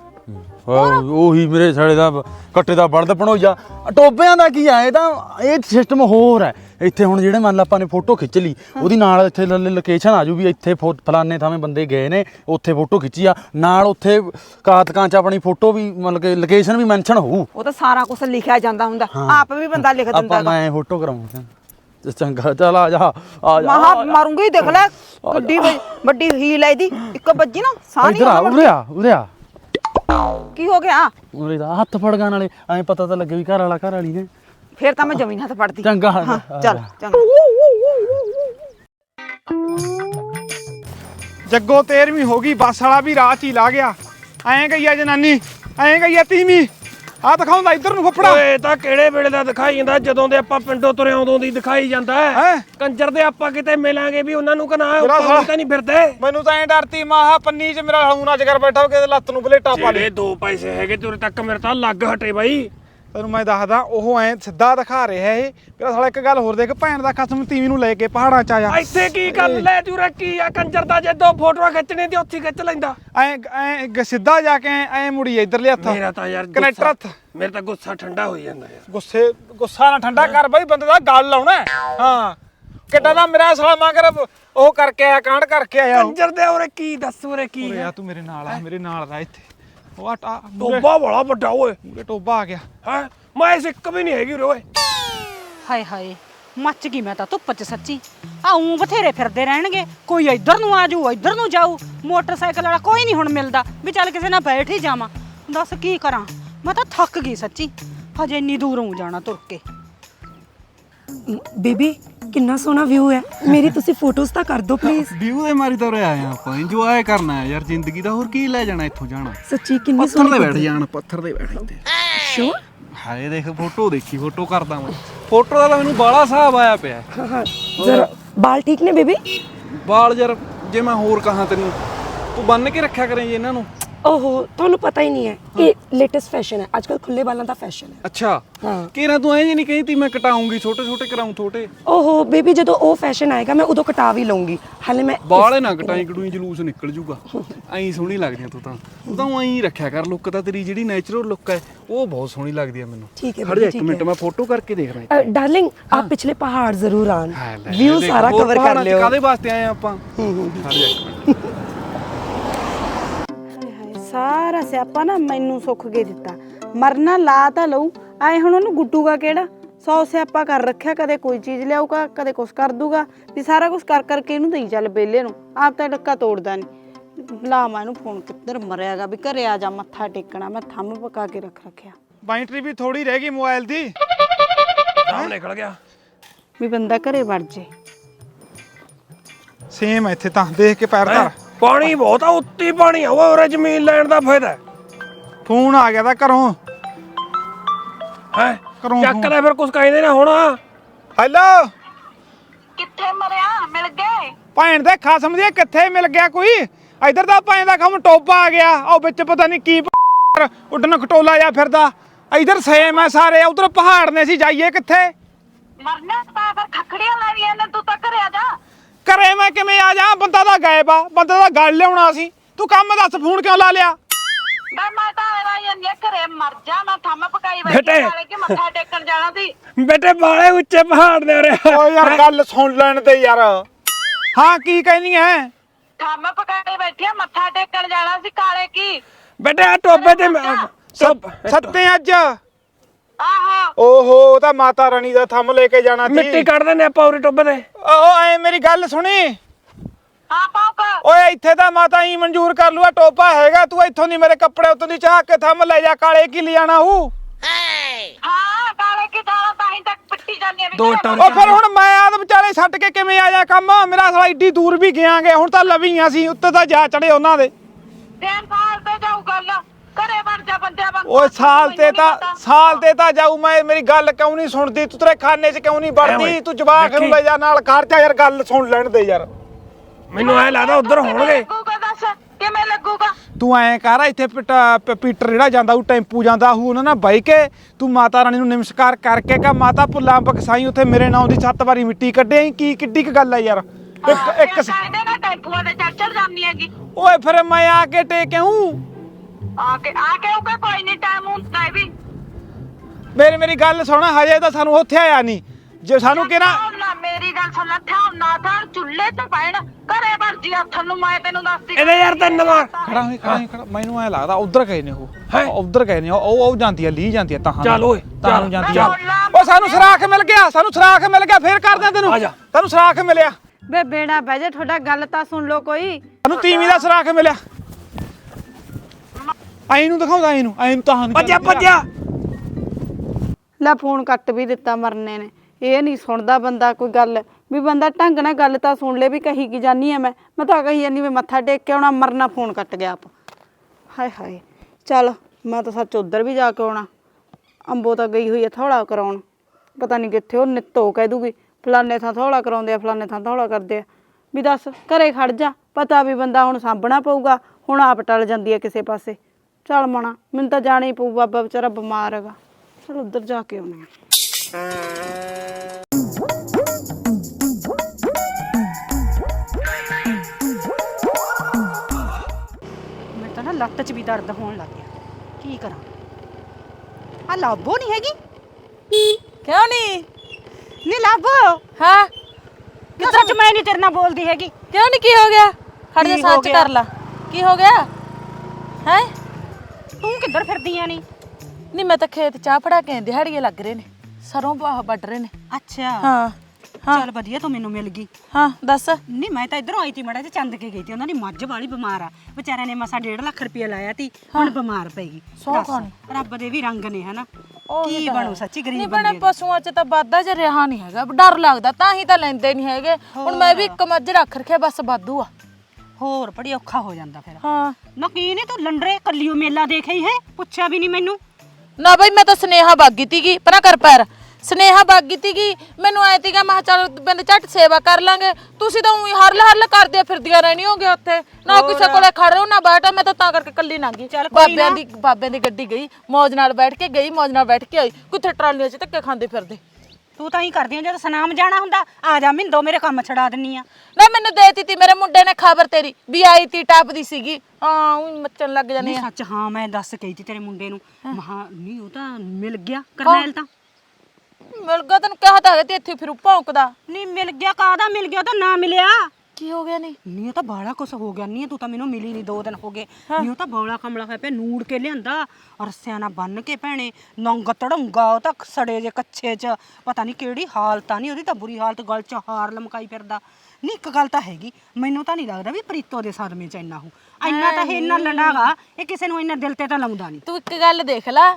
ਉਹ- ਉਹੀ ਮੇਰੇ ਸਾਲੇ ਦਾ ਕੱਟੇ ਦਾ ਬਲਦ ਬਣੋਈਆ ਟੋਬਿਆਂ ਦਾ ਕੀ ਆ ਇਹ ਤਾਂ ਇਹ ਸਿਸਟਮ ਹੋਰ ਹੈ। ਇੱਥੇ ਹੁਣ ਜਿਹੜੇ ਮੰਨ ਲਾ ਆਪਾਂ ਨੇ ਫੋਟੋ ਖਿੱਚ ਲਈ ਉਹਦੀ ਨਾਲ ਇੱਥੇ ਲੋਕੇਸ਼ਨ ਆ ਜੂ ਵੀ ਇੱਥੇ ਫੋ- ਫਲਾਣੇ ਥਾਵੇਂ ਬੰਦੇ ਗਏ ਨੇ ਉੱਥੇ ਫੋਟੋ ਖਿੱਚੀ ਆ। ਨਾਲ ਉੱਥੇ ਕਾਤਕਾਂ 'ਚ ਆਪਣੀ ਫੋਟੋ ਵੀ ਮਤਲਬ ਕਿ ਲੋਕੇਸ਼ਨ ਵੀ ਮੈਂਸ਼ਨ ਹੋਊ। ਉਹ ਤਾਂ ਸਾਰਾ ਕੁਝ ਲਿਖਿਆ ਜਾਂਦਾ ਹੁੰਦਾ। ਆਪ ਵੀ ਬੰਦਾ ਲਿਖ ਦਿੰਦਾ ਆਪਾਂ ਮੈਂ ਫੋਟੋ ਕਰਾਉਂਗਾ ਤੇ। ਚੰਗਾ ਚੱਲ ਆ ਜਾ ਆ ਜਾ। ਮਹਾ ਮਾਰੂੰਗੀ ਦੇਖ ਲੈ ਵੱਡੀ ਵੱਡੀ ਹੀਲ ਹੈ ਇਹਦੀ। ਇੱਕ ਵੱਜੀ ਨਾ ਸਾਰੀ ਇੱਧਰ ਆ ਉਰੇ ਆ ਉਰੇ ਆ। ਕੀ ਹੋ ਗਿਆ? ਉਰੇ ਦਾ ਹੱਥ ਫੜਗਾਂ ਨਾਲੇ ਐਂ ਪਤਾ ਤਾਂ ਲੱਗੇ ਵੀ ਘਰ ਵਾਲਾ ਘਰ ਵਾਲੀ ਨੇ। ਫੇਰ ਤਾਂ ਮੈਂ ਜ਼ਮੀਨ ਹੱਥ ਫੜਦੀ ਚੰਗਾ ਹਾਂ ਚੱਲ। ਚੰਗਾ ਜੱਗੋ 13ਵੀਂ ਹੋ ਗਈ ਬੱਸ ਵਾਲਾ ਵੀ ਰਾਹ 'ਚ ਹੀ ਲਾ ਗਿਆ। ਐਂ ਗਈ ਆ ਜਨਾਨੀ ਐਂ ਗਈ ਆ ਤੀਵੀਂ। ਆ ਦਿਖਾਉਂਦਾ ਇੱਧਰ ਨੂੰ ਫੱਫੜਾ। ਓਏ ਇਹ ਤਾਂ ਕਿਹੜੇ ਵੇਲੇ ਦਾ ਦਿਖਾਈ ਜਾਂਦਾ ਜਦੋਂ ਦੇ ਆਪਾਂ ਪਿੰਡੋਂ ਤੁਰੇ ਆਉਂਦੋਂ ਦੀ ਦਿਖਾਈ ਜਾਂਦਾ ਹੈ। ਹੈਂ? ਕੰਜਰ ਦੇ ਆਪਾਂ ਕਿਤੇ ਮਿਲਾਂਗੇ ਵੀ ਉਹਨਾਂ ਨੂੰ ਮੇਰਾ ਆਪਾਂ ਸਾਲਾ- ਤਾਂ ਨਹੀਂ ਫਿਰਦੇ। ਮੈਨੂੰ ਤਾਂ ਐਂ ਡਰਤੀ ਮਾਹਾ ਪੰਨੀ 'ਚ ਮੇਰਾ ਹਲੂਣਾ ਜਗਰ ਬੈਠਾ ਹੋ ਕੇ ਲੱਤ ਨੂੰ ਬਲੇਟਾ ਪਾ ਲੇ ਜਿਹੜੇ ਦੋ ਪੈਸੇ ਹੈਗੇ ਤੁਰੇ ਤੱਕ ਮੇਰੇ ਤਾਂ ਲੱਗ ਹਟੇ ਬਾਈ। ਤੈਨੂੰ ਮੈਂ ਦੱਸਦਾ ਉਹ ਐਂ ਸਿੱਧਾ ਦਿਖਾ ਰਿਹਾ ਇਹ। ਮੇਰਾ ਸਾਲਾ ਇੱਕ ਗੱਲ ਹੋਰ ਦੇਖ ਭੈਣ ਦਾ ਖਸਮ ਤੀਵੀਂ ਨੂੰ ਲੈ ਕੇ ਪਹਾੜਾਂ 'ਚ ਆਇਆ। ਇੱਥੇ ਕੀ ਗੱਲ ਲੈ ਤੂੰ ਕੀ ਆ ਕੰਜਰ ਦਾ ਜੇ ਦੋ ਫੋਟੋਆਂ ਖਿੱਚਣੀ ਤੇ ਉੱਥੇ ਖਿੱਚ ਲੈਂਦਾ। ਐਂ ਐਂ ਸਿੱਧਾ ਜਾ ਕੇ ਐਂ ਮੁੜੀ ਇਧਰਲੇ ਹੱਥ। ਮੇਰਾ ਤਾਂ ਯਾਰ ਕਨੈਕਟਰ ਹੱਥ। ਮੇਰਾ ਤਾਂ ਗੁੱਸਾ ਠੰਡਾ ਹੋਈ ਜਾਂਦਾ ਯਾਰ। ਗੁੱਸੇ ਗੁੱਸਾ ਨਾ ਠੰਡਾ ਕਰ ਬਈ ਬੰਦੇ ਦਾ ਗੱਲ ਲਾਉਣਾ ਹੈ। ਕਿੱਡਾ ਦਾ ਮੇਰਾ ਸਾਲਾ ਮਗਰ ਉਹ ਕਰਕੇ ਆਇਆ ਕਾਂਡ ਕਰਕੇ ਆਇਆ। ਕੰਜਰ ਦੇ ਉਰੇ ਕੀ ਦੱਸ ਉਰੇ ਕੀ ਆ ਤੂੰ ਮੇਰੇ ਨਾਲ ਆ ਮੇਰੇ ਨਾਲ ਆ ਇੱਥੇ। ਉਹ ਆਟਾ ਟੋਬਾ ਬੜਾ ਵੱਡਾ ਓਏ। ਮੂਰੇ ਟੋਬਾ ਆ ਗਿਆ। ਹੈ? ਮੈਂ ਸਿੱਕ ਵੀ ਨਹੀਂ ਹੈਗੀ ਉਰੇ ਓਏ। ਹਾਏ ਹਾਏ ਮੱਚ ਗਈ ਮੈਂ ਤਾਂ ਧੁੱਪ 'ਚ ਸੱਚੀ। ਆ ਉਂ ਬਥੇਰੇ ਫਿਰਦੇ ਰਹਿਣਗੇ। ਕੋਈ ਇੱਧਰ ਨੂੰ ਆ ਜਾਊ ਇੱਧਰ ਨੂੰ ਜਾਊ। ਮੋਟਰਸਾਈਕਲ ਵਾਲਾ ਕੋਈ ਨਹੀਂ ਹੁਣ ਮਿਲਦਾ ਵੀ ਚੱਲ ਕਿਸੇ ਨਾਲ ਬੈਠ ਹੀ ਜਾਵਾਂ। ਦੱਸ ਕੀ ਕਰਾਂ? ਮੈਂ ਤਾਂ ਥੱਕ ਗਈ ਸੱਚੀ। ਹਜੇ ਇੰਨੀ ਦੂਰੋਂ ਜਾਣਾ ਤੁਰ ਕੇ। ਬੇਬੀ ਕਿੰਨਾ ਸੋਹਣਾ ਵਿਊ ਹੈ। ਮੇਰੀ ਤੁਸੀਂ ਫੋਟੋਜ਼ ਤਾਂ ਕਰ ਦਿਓ ਪਲੀਜ਼ ਵਿਊ ਦੇ ਮਾਰੀ ਤਾਂ ਰਿਹਾ ਆ ਆਪਾਂ। ਇੰਜੋਏ ਕਰਨਾ ਹੈ ਯਾਰ ਜ਼ਿੰਦਗੀ ਦਾ। ਹੋਰ ਕੀ ਲੈ ਜਾਣਾ ਇੱਥੋਂ ਜਾਣਾ? ਸੱਚੀ ਕਿੰਨੀ ਪੱਥਰ ਸੋਹਣੀ ਬੈਠ ਜਾਣ ਪੱਥਰ ਤੇ ਬੈਠ ਇੱਥੇ। ਸ਼ੋ ਹਾਏ ਦੇਖ ਫੋਟੋ ਦੇਖੀ ਫੋਟੋ ਕਰਦਾ ਮੈਂ। ਫੋਟੋ ਦਾ ਮੈਨੂੰ ਬਾਲਾ ਹਿਸਾਬ ਆਇਆ ਪਿਆ। ਹਾਂ ਬਾਲ ਠੀਕ ਨੇ ਬੇਬੀ? ਬਾਲ ਯਾਰ ਜੇ ਮੈਂ ਹੋਰ ਕਹਾ ਤੈਨੂੰ ਤੂੰ ਬੰਨ ਕੇ ਰੱਖਿਆ ਕਰੇ ਜੀ ਇਹਨਾਂ ਨੂੰ। ਓਹੋ ਤੁਹਾਨੂੰ ਪਤਾ ਹੀ ਨਹੀਂ ਹੈ ਇਹ ਲੇਟੈਸਟ ਫੈਸ਼ਨ ਹੈ। ਅੱਜ ਕੱਲ ਖੁੱਲੇ ਬਾਲਾਂ ਦਾ ਫੈਸ਼ਨ ਹੈ। ਅੱਛਾ। ਹਾਂ। ਕੇਰਾ ਤੂੰ ਐ ਜੀ ਨਹੀਂ ਕਹੀ ਤੀ ਮੈਂ ਕਟਾਉਂਗੀ ਛੋਟੇ ਛੋਟੇ? ਕਰਾਉਂ ਛੋਟੇ ਓਹੋ ਬੇਬੀ ਜਦੋਂ ਉਹ ਫੈਸ਼ਨ ਆਏਗਾ ਮੈਂ ਉਦੋਂ ਕਟਾ ਵੀ ਲਵਾਂਗੀ ਹਾਲੇ ਮੈਂ ਬਾਲੇ ਨਾ ਕਟਾਈ ਕਟੂਈ ਜਲੂਸ ਨਿਕਲ ਜੂਗਾ। ਐਂ ਸੋਹਣੀ ਲੱਗਦੀ ਆ ਤੂੰ ਤਾਂ। ਤੂੰ ਤਾਂ ਐਂ ਰੱਖਿਆ ਕਰ ਲੁੱਕ ਤਾਂ ਤੇਰੀ ਜਿਹੜੀ ਨੇਚਰਲ ਲੁੱਕ ਹੈ ਉਹ ਬਹੁਤ ਸੋਹਣੀ ਲੱਗਦੀ ਆ ਮੈਨੂੰ। ਠੀਕ ਹੈ ਖੜ ਜਾ ਇੱਕ ਮਿੰਟ ਮੈਂ ਫੋਟੋ ਕਰਕੇ ਦੇਖਦਾ ਡਾਰਲਿੰਗ ਆ ਪਿਛਲੇ ਪਹਾੜ ਜ਼ਰੂਰ ਆਣ ਵਿਊ ਸਾਰਾ ਕਵਰ ਕਰ ਲਿਓ। ਕਾਦੇ ਵਾਸਤੇ ਆਏ ਆਪਾਂ? ਹੂੰ ਹੂੰ। ਖੜ ਜਾ ਇੱਕ ਮਿੰਟ। ਸਾਰਾ ਸਿਆਪਾ ਨਾ ਮੈਨੂੰ ਸੁੱਖ ਕੇ ਦਿੱਤਾ। ਮਰਨਾ ਲਾ ਤਾਂ ਲਊ ਐ ਹੁਣ ਉਹਨੂੰ ਗੁੱਟੂਗਾ ਕਿਹੜਾ? ਸੌ ਸਿਆਪਾ ਕਰ ਰੱਖਿਆ ਕਦੇ ਕੋਈ ਚੀਜ਼ ਲਿਆਊਗਾ ਕਦੇ ਕੁਛ ਕਰ ਦੂਗਾ ਵੀ ਸਾਰਾ ਕੁਝ ਕਰ ਕਰਕੇ ਇਹਨੂੰ ਦੇਈ ਚੱਲ ਬੇਲੇ ਨੂੰ। ਆਪ ਤਾਂ ਡੱਕਾ ਤੋੜਦਾ ਨਹੀਂ ਲਾ ਮੈਂ ਇਹਨੂੰ ਫੋਨ ਕਿੱਧਰ ਮਰਿਆਗਾ ਵੀ ਘਰੇ ਆ ਜਾ ਮੱਥਾ ਟੇਕਣਾ ਮੈਂ ਥੰਮ ਪਕਾ ਕੇ ਰੱਖ ਰੱਖਿਆ। ਬੈਟਰੀ ਵੀ ਥੋੜੀ ਰਹਿ ਗਈ ਮੋਬਾਈਲ ਦੀ। ਨਾਮ ਨਿਕਲ ਗਿਆ। ਵੀ ਬੰਦਾ ਘਰੇ ਵੜ ਜੇ। ਸੇਮ ਇੱਥੇ ਤਾਂ ਦੇਖ ਕੇ ਪੈਰ ਧਰ। ਪਾਣੀ ਬਹੁਤ ਆ ਉੱਤੀ ਪਾਣੀ ਆ ਓਏ ਉਰੇ ਜ਼ਮੀਨ ਲੈਣ ਦਾ ਫਾਇਦਾ। ਫੋਨ ਆ ਗਿਆ ਤਾਂ ਘਰੋਂ। ਹੈ? ਕਰੂੰ ਚੱਕ ਲੈ ਫਿਰ ਕੁਝ ਕਹਿੰਦੇ ਨਾ ਹੋਣਾ। ਹੈਲੋ? ਕਿੱਥੇ ਮਰਿਆ? ਮਿਲ ਗਏ? ਭੈਣ ਦੇ ਖਸਮ ਦੀ ਕਿੱਥੇ ਮਿਲ ਗਿਆ ਕੋਈ? ਇਧਰ ਦਾ ਭੈਣ ਦਾ ਖਮ ਟੋਬਾ ਆ ਗਿਆ। ਉਹ ਵਿੱਚ ਪਤਾ ਨਹੀਂ ਕੀ ਪ- ਉੱਡਣ ਖਟੋਲਾ ਜਾ ਫਿਰਦਾ। ਇਧਰ ਸੇਮ ਹੈ ਸਾਰੇ ਉਧਰ ਪਹਾੜ ਨੇ ਸੀ ਜਾਈਏ ਕਿੱਥੇ? ਮਰਨਾ ਤਾਂ ਫਿਰ ਖਖੜੀਆਂ ਲੈਣੀਆਂ ਨੇ ਤੂੰ ਤਾਂ ਘਰੇ ਆ ਜਾ। ਘਰੇ ਮੈਂ ਕਿਵੇਂ ਆ ਜਾ? ਬੰਦਾ ਤਾਂ ਗਾਇਬ ਆ। ਬੰਦਾ ਤਾਂ ਗੱਲ ਲਿਆਉਣਾ ਸੀ। ਤੂੰ ਕੰਮ ਦੱਸ ਫੋਨ ਕਿਉਂ ਲਾ ਲਿਆ? ਮੈਂ ਤਾਂ ਘਰੇ ਮਰ ਜਾ ਮੈਂ ਥੰਮ ਪਕਾਈ ਬੈਠੀ ਬੇਟੇ। ਨਾਲੇ ਕਿ ਮੱਥਾ ਟੇਕਣ ਜਾਣਾ ਸੀ। ਬੇਟੇ ਬਾਲੇ ਉੱਚੇ ਪਹਾੜ ਦੇ ਉਰੇ। ਓ ਯਾਰ ਗੱਲ ਸੁਣ ਲੈਣ ਦੇ ਯਾਰ। ਹਾਂ ਕੀ ਕਹਿਨੀ ਐ? ਥੰਮ ਪਕਾਈ ਬੈਠੀ ਆ ਮੱਥਾ ਟੇਕਣ ਜਾਣਾ ਸੀ ਕਾਲੇ ਕੀ? ਬੇਟੇ ਆ ਟੋਬੇ ਤੇ ਮੈਂ- ਸੱਤੇ ਅੱਜ। ਆਹੋ। ਓਹੋ ਉਹ ਤਾਂ ਮਾਤਾ ਰਾਣੀ ਦਾ ਥੰਮ ਲੈ ਕੇ ਜਾਣਾ ਮਿੱਟੀ ਸੀ ਕੱਢ ਦਿੰਦੇ ਆਪਾਂ ਉਰੇ ਟੋਬੇ ਤੇ ਓ ਐ ਮੇਰੀ ਗੱਲ ਸੁਣੀ। ਹਾਂ ਪੌਕ ਓਏ ਇੱਥੇ ਤਾਂ ਮਾਤਾ ਹੀ ਮਨਜ਼ੂਰ ਕਰ ਲੂਆ ਟੋਪਾ ਹੈਗਾ ਤੂੰ ਇੱਥੋਂ ਨਹੀਂ ਮੇਰੇ ਕੱਪੜੇ ਉੱਤੋਂ ਦੀ ਚਾਹ ਕੇ ਥੰਮ ਲੈ ਜਾ ਕਾਲੇ ਕੀ ਲਿਆਣਾ ਹੂ। ਹਾਂ ਕਾਲੇ ਕੀ ਜਾਣਾ ਤਾਂ ਹੀ ਤੱਕ ਪਿੱਟੀ ਜਾਂਦੀ ਆ ਵੀ ਦੋ ਘਰੇ ਟਨ ਓ ਫਿਰ ਹੁਣ ਮੈਂ ਆਦ ਵਿਚਾਲੇ ਛੱਡ ਕੇ ਕਿਵੇਂ ਆ ਜਾ ਕੰਮ? ਮੇਰਾ ਸਾਲਾ ਏਡੀ ਦੂਰ ਵੀ ਗਿਆਂਗੇ ਹੁਣ ਤਾਂ ਲਵੀਆਂ ਸੀ ਉੱਤੇ ਤਾਂ ਜਾ ਚੜੇ ਉਹਨਾਂ ਦੇ। ਤਿੰਨ ਸਾਲ ਤੇ ਜਾਊ ਗੱਲ। ਘਰੇ ਬਣ ਜਾ ਬੰਦਿਆਂ ਵਾਂਗੂ। ਓਏ ਸਾਲ ਤੇ ਤਾਂ। ਸਾਲ ਤੇ ਤਾਂ ਜਾਊ ਮੈਂ ਮੇਰੀ ਗੱਲ ਕਿਉਂ ਨਹੀਂ ਸੁਣਦੀ? ਤੂੰ ਤੇਰੇ ਖਾਨੇ 'ਚ ਕਿਉਂ ਨਹੀਂ ਵੜਦੀ? ਤੂੰ ਜਵਾਕ ਨੂੰ। ਲੈ ਜਾ ਨਾਲ ਖਰਚਾ ਯਾਰ ਗੱਲ ਸੁਣ ਲੈਣ ਦੇ ਯਾਰ। ਮੈਨੂੰ ਐ ਲੱਗਦਾ ਉਧਰ ਹੋਣਗੇ। ਲੱਗੂਗਾ ਦੱਸ? ਕਿਵੇਂ ਲੱਗੂਗਾ? ਤੂੰ ਐਂ ਕਰ ਇੱਥੇ ਪਿਟ- ਪ- ਪੀਟਰ ਜਿਹੜਾ ਜਾਂਦਾ ਉਹ ਟੈਂਪੂ ਜਾਂਦਾ ਉਹ ਉਹਨਾਂ ਨਾਲ ਬਾਈ ਕੇ। ਤੂੰ ਮਾਤਾ ਰਾਣੀ ਨੂੰ ਨਮਸਕਾਰ ਕਰਕੇ ਕਹ ਮਾਤਾ ਭੁੱਲਾਂ ਬਖਸਾਈ ਉੱਥੇ ਮੇਰੇ ਨਾਂ ਦੀ ਸੱਤ ਵਾਰੀ ਮਿੱਟੀ ਕੱਢੇ ਕੀ ਕਿੱਡੀ ਕੁ ਗੱਲ ਹੈ ਯਾਰ? ਇੱਕ ਇੱਕ ਸ- ਕਹਿੰਦੇ ਨਾ ਟੈਂਪੂਆਂ ਤੇ ਚੜ ਚੜ ਜਾਂਦੀ ਹੈਗੀ। ਓਏ ਫਿਰ ਮੈਂ ਆ ਕੇ ਟੇਕਿਉਂ ਆ ਕੇ ਆ ਕੇ ਉਹ ਕੋਈ ਨਹੀਂ ਟਾਈਮ ਹੁੰਦਾ ਹੈ ਵੀ। ਮੇਰੀ ਮੇਰੀ ਗੱਲ ਸੁਣ ਹਜੇ ਤਾਂ ਸਾਨੂੰ ਉੱਥੇ ਆਇਆ ਨਹੀਂ ਜੇ ਸਾਨੂੰ ਕਿਹੜਾ ਧਿਆਨ ਨਾਲ ਮੇਰੀ ਗੱਲ ਸੁਣ ਲੈ ਧਿਆਨ ਨਾਲ ਤਾਂ ਚੁੱਲ੍ਹੇ ਤੇ ਪੈਣ। ਘਰੇ ਵਰਜੀ ਹੱਥ ਨੂੰ ਮੈਂ ਤੈਨੂੰ ਦੱਸਦੀ ਇਹਦੇ ਯਾਰ ਤਾਂ ਨਵਾਂ ਖੜਾ ਹੋਈ ਖੜਾ ਹੋਈ ਖੜਾ ਮੈਨੂੰ ਐ ਲੱਗਦਾ ਉਧਰ ਗਏ ਨੇ ਉਹ। ਉਧਰ ਗਏ ਨੇ ਉਹ ਉਹ ਜਾਂਦੀ ਆ ਲੀ ਜਾਂਦੀ ਆ ਤਾਂ ਚੱਲ ਓਏ, ਤਾਂ ਚੱਲ, ਨੂੰ ਜਾਂਦੀ ਚੱਲ। ਆ। ਓ ਸਾਨੂੰ ਸਰਾਖ ਮਿਲ ਗਿਆ ਸਾਨੂੰ ਸਰਾਖ ਮਿਲ ਗਿਆ ਫੇਰ ਕਰਦੇ ਆ ਤੈਨੂੰ। ਆ ਜਾ। ਤੈਨੂੰ ਸਰਾਖ ਮਿਲਿਆ। ਬੇ ਬੇੜਾ ਬਹਿ ਜਾ ਤੁਹਾਡਾ ਗੱਲ ਤਾਂ ਸੁਣ ਲਓ ਕੋਈ। ਸਾਨੂੰ ਤੀਵੀਂ ਦਾ ਸਰਾਖ ਮਿਲਿਆ। ਆਈ ਨੂੰ ਦਿਖਾਉਂਦਾ ਆਈ ਨੂੰ ਆਈ ਨੂੰ ਤਾਂ ਭੱਜਿਆ ਭੱਜਿਆ। ਲੈ ਫੋਨ ਕੱਟ ਵੀ ਦਿੱਤਾ ਮਰਨੇ ਨੇ। ਇਹ ਨਹੀਂ ਸੁਣਦਾ ਬੰਦਾ ਕੋਈ ਗੱਲ। ਵੀ ਬੰਦਾ ਢੰਗ ਨਾਲ ਗੱਲ ਤਾਂ ਸੁਣ ਲੇ ਵੀ ਕਹੀ ਕੀ ਜਾਨੀ ਆ ਮੈਂ। ਮੈਂ ਤਾਂ ਕਹੀ ਜਾਨੀ ਵੀ ਮੱਥਾ ਟੇਕ ਕੇ ਆਉਣਾ ਮਰਨਾ ਫੋਨ ਕੱਟ ਗਿਆ ਆਪ। ਹਾਏ ਹਾਏ ਚੱਲ ਮੈਂ ਤਾਂ ਸੱਚ ਉਧਰ ਵੀ ਜਾ ਕੇ ਆਉਣਾ। ਅੰਬੋ ਤਾਂ ਗਈ ਹੋਈ ਆ ਥੋੜਾ ਕਰਾਉਣ। ਪਤਾ ਨਹੀਂ ਕਿੱਥੇ ਉਹ ਨਿੱਤੋ ਕਹਿ ਦੂਗੀ ਫਲਾਣੇ ਥਾਂ ਥੋੜਾ ਕਰਾਉਂਦੇ ਆ ਫਲਾਣੇ ਥਾਂ ਥੋੜਾ ਕਰਦੇ ਆ। ਵੀ ਦੱਸ ਘਰੇ ਖੜ ਜਾ। ਪਤਾ ਵੀ ਬੰਦਾ ਹੁਣ ਸਾਂਭਣਾ ਪਊਗਾ ਹੁਣ ਆਪ ਟਲ ਜਾਂਦੀ ਆ ਕਿਸੇ ਪਾਸੇ। ਚੱਲ ਮਣਾ ਮੈਨੂੰ ਤਾਂ ਜਾਣਾ ਹੀ ਪਊ ਬਾਬਾ ਵਿਚਾਰਾ ਬਿਮਾਰ ਹੈਗਾ। ਚਲ ਉੱਧਰ ਜਾ ਕੇ ਆਉਣੇ ਆ। ਮੇਰੇ ਤਾਂ ਨਾ ਲੱਤ 'ਚ ਵੀ ਦਰਦ ਹੋਣ ਲੱਗ ਗਿਆ। ਕੀ ਕਰਾਂ? ਆ ਲਾਭੋ ਨਹੀਂ ਹੈਗੀ? ਕਿਉਂ ਨਹੀਂ ਨਹੀਂ ਲਾਭੋ ਹਾਂ? ਕਿ ਸੱਚ ਮੈਂ ਨਹੀਂ ਤੇਰੇ ਨਾਲ ਬੋਲਦੀ ਹੈਗੀ? ਕਿਉਂ ਨਹੀਂ ਕੀ ਹੋ ਗਿਆ? ਖੜ ਜਾ ਕੀ ਹੋ ਸੱਚ ਗਿਆ? ਕਰ ਲਾ। ਕੀ ਹੋ ਗਿਆ? ਹੈ? ਤੂੰ ਕਿੱਧਰ ਫਿਰਦੀ ਆ ਨਹੀਂ ਮੈਂ ਤਾਂ ਖੇਤ ਚਾਹ ਫੜਾ ਕੇ ਆਈ, ਦਿਹਾੜੀਏ ਲੱਗ ਰਹੇ ਨੇ। ਸਰੋਂ ਬਾਹ ਵੱਢ ਰਹੇ ਨੇ। ਅੱਛਾ। ਹਾਂ ਚੱਲ ਵਧੀਆ ਤੂੰ ਮੈਨੂੰ ਮਿਲ ਗਈ। ਹਾਂ ਦੱਸ। ਨਹੀਂ ਮੈਂ ਤਾਂ ਇਧਰੋਂ ਆਈ ਤੀ ਮੜਾ ਤੇ ਚੰਦ ਕੇ ਗਈ ਤੀ ਉਹਨਾਂ ਦੀ ਮੱਝ ਵਾਲੀ ਬਿਮਾਰ ਆ। ਵਿਚਾਰਿਆਂ ਨੇ ਮਸਾ 1.5 ਲੱਖ ਰੁਪਏ ਲਾਇਆ ਤੀ ਹੁਣ ਬਿਮਾਰ ਪੈ ਗਈ। ਸੌ ਦੱਸ, ਖਾਣੀ। ਰੱਬ ਦੇ ਵੀ ਰੰਗ ਨੇ ਹਨਾ? ਕੀ ਬਣੂ ਹੈ। ਸੱਚੀ ਨਹੀਂ ਗਰੀਬ ਬਣੇ ਬੰਦੇ ਦਾ। ਪਸ਼ੂਆਂ 'ਚ ਤਾਂ ਵਾਧਾ ਜਿਹਾ ਰਿਹਾ ਨਹੀਂ ਹੈਗਾ। ਡਰ ਲੱਗਦਾ ਤਾਂ ਹੀ ਤਾਂ ਲੈਂਦੇ ਨਹੀਂ ਹੈਗੇ। ਹੁਣ ਮੈਂ ਵੀ ਇੱਕ ਮੱਝ ਰੱਖ ਰਖਿਆ ਬਸ ਵਾਧੂ ਆ। ਹੋਰ ਬੜੀ ਔਖਾ ਹੋ ਜਾਂਦਾ ਫਿਰ। ਹਾਂ। ਨਾ ਕੀ ਨਹੀਂ ਤੂੰ ਲੰਡਰੇ ਕੱਲਿਓ ਮੇਲਾ ਦੇਖਿਆ ਹੀ ਹੈ? ਪੁੱਛਿਆ ਵੀ ਨਹੀਂ ਮੈਨੂੰ। ਨਾ ਬਈ ਮੈਂ ਤਾਂ ਸਨੇਹਾ ਬਾਗੀ ਤੀਗੀ। ਪਰਾਂ ਕਰ ਪੈਰ। ਸਨੇਹਾ ਬਾਗੀ ਤੀਗੀ। ਮੈਨੂੰ ਆਏ ਤੀਗਾ ਮੈਂ ਕਿਹਾ ਚੱਲ ਬੰਦੇ ਝੱਟ ਸੇਵਾ ਕਰ ਲਾਂਗੇ। ਤੁਸੀਂ ਤਾਂ ਉਹੀ ਹਰਲ ਹਰਲ ਕਰਦੇ ਫਿਰਦੀਆਂ ਰਹਿਣੀ ਹੋਗੇ ਉੱਥੇ। ਨਾ ਕਿਸੇ ਕੋਲੇ ਖੜੋ ਨਾ ਬੈਠੋ। ਮੈਂ ਤਾਂ ਤਾਂ ਕਰਕੇ ਕੱਲੀ ਨਾ ਗਈ। ਬਾਬਿਆਂ ਦੀ ਬਾਬਿਆਂ ਦੀ ਗੱਡੀ ਗਈ। ਮੌਜ ਨਾਲ ਬੈਠ ਕੇ ਗਈ ਮੌਜ ਨਾਲ ਬੈਠ ਕੇ ਆਈ। ਕਿੱਥੇ ਟਰਾਲੀਆਂ 'ਚ ਧੱਕੇ ਖਾਂਦੇ ਫਿਰਦੇ। ਤੂੰ ਤਾਂ ਹੀ ਕਰਦੀ ਆ ਜਦੋਂ ਸਨਾਮ ਜਾਣਾ ਹੁੰਦਾ ਆ ਜਾ ਮਿੰਦੋ ਮੇਰੇ ਕੰਮ ਛਡਾ ਦਿੰਨੀ ਆ। ਨਾ ਮੈਨੂੰ ਦੇਤੀ ਤੀ ਮੇਰੇ ਮੁੰਡੇ ਨੇ ਖਬਰ ਤੇਰੀ ਵੀ ਆਈ ਤੀ ਟੱਪਦੀ ਸੀਗੀ। ਹਾਂ ਉਹ ਮੱਚਣ ਲੱਗ ਜਾਣੀ ਨਹੀਂ ਆ। ਸੱਚ ਹਾਂ ਮੈਂ ਦੱਸ ਕਹੀ ਤੀ ਤੇਰੇ ਮੁੰਡੇ ਨੂੰ। ਮਹਾ ਨਹੀਂ ਉਹ ਤਾਂ ਮਿਲ ਗਿਆ ਕਰਨੈਲ ਤਾਂ। ਮਿਲ ਗਿਆ ਤੈਨੂੰ ਕਿਹਾ ਤਾਂ ਹੈਗਾ ਤੇ ਇੱਥੇ ਫਿਰ ਭੌਂਕਦਾ। ਨਹੀਂ ਮਿਲ ਗਿਆ ਕਾਹਦਾ ਮਿਲ ਗਿਆ ਉਹ ਤਾਂ ਨਾ ਮਿਲਿਆ। ਕੀ ਹੋ ਗਿਆ ਨਹੀਂ ਨਹੀਂ ਉਹ ਤਾਂ ਬਾਲਾ ਕੁਛ ਹੋ ਗਿਆ। ਨਹੀਂ ਤੂੰ ਤਾਂ ਮੈਨੂੰ ਮਿਲੀ ਨਹੀਂ ਦੋ ਦਿਨ ਹੋ ਗਏ। ਨਹੀਂ ਉਹ ਤਾਂ ਬੌਲਾ ਕਮਲਾ ਹੋਇਆ ਪਿਆ ਨੂੜ ਕੇ ਲਿਆਂਦਾ ਰੱਸਿਆਂ ਨਾਲ ਬੰਨ ਕੇ ਭੈਣੇ ਨੰਗ ਤੜੰਗਾ ਉਹ ਤਾਂ ਸੜੇ ਜੇ ਕੱਛੇ ਚ ਪਤਾ ਨਹੀਂ ਕਿਹੜੀ ਹਾਲਤ ਆ ਨਹੀਂ ਉਹਦੀ ਤਾਂ ਬੁਰੀ ਹਾਲਤ ਗਲ ਚ ਹਾਰ ਲਮਕਾਈ ਫਿਰਦਾ। ਨਹੀਂ ਇੱਕ ਗੱਲ ਤਾਂ ਹੈਗੀ ਮੈਨੂੰ ਤਾਂ ਨਹੀਂ ਲੱਗਦਾ ਵੀ ਪ੍ਰੀਤੋ ਦੇ ਸਦਮੇ ਚ ਇੰਨਾ ਹੋ। ਇੰਨਾ ਤਾਂ ਇਹ ਇੰਨਾ ਲੰਡਾਗਾ ਇਹ ਕਿਸੇ ਨੂੰ ਇੰਨਾ ਦਿਲ ਤੇ ਤਾਂ ਲਾਉਂਦਾ ਨਹੀਂ ਤੂੰ ਇੱਕ ਗੱਲ ਦੇਖ ਲੈ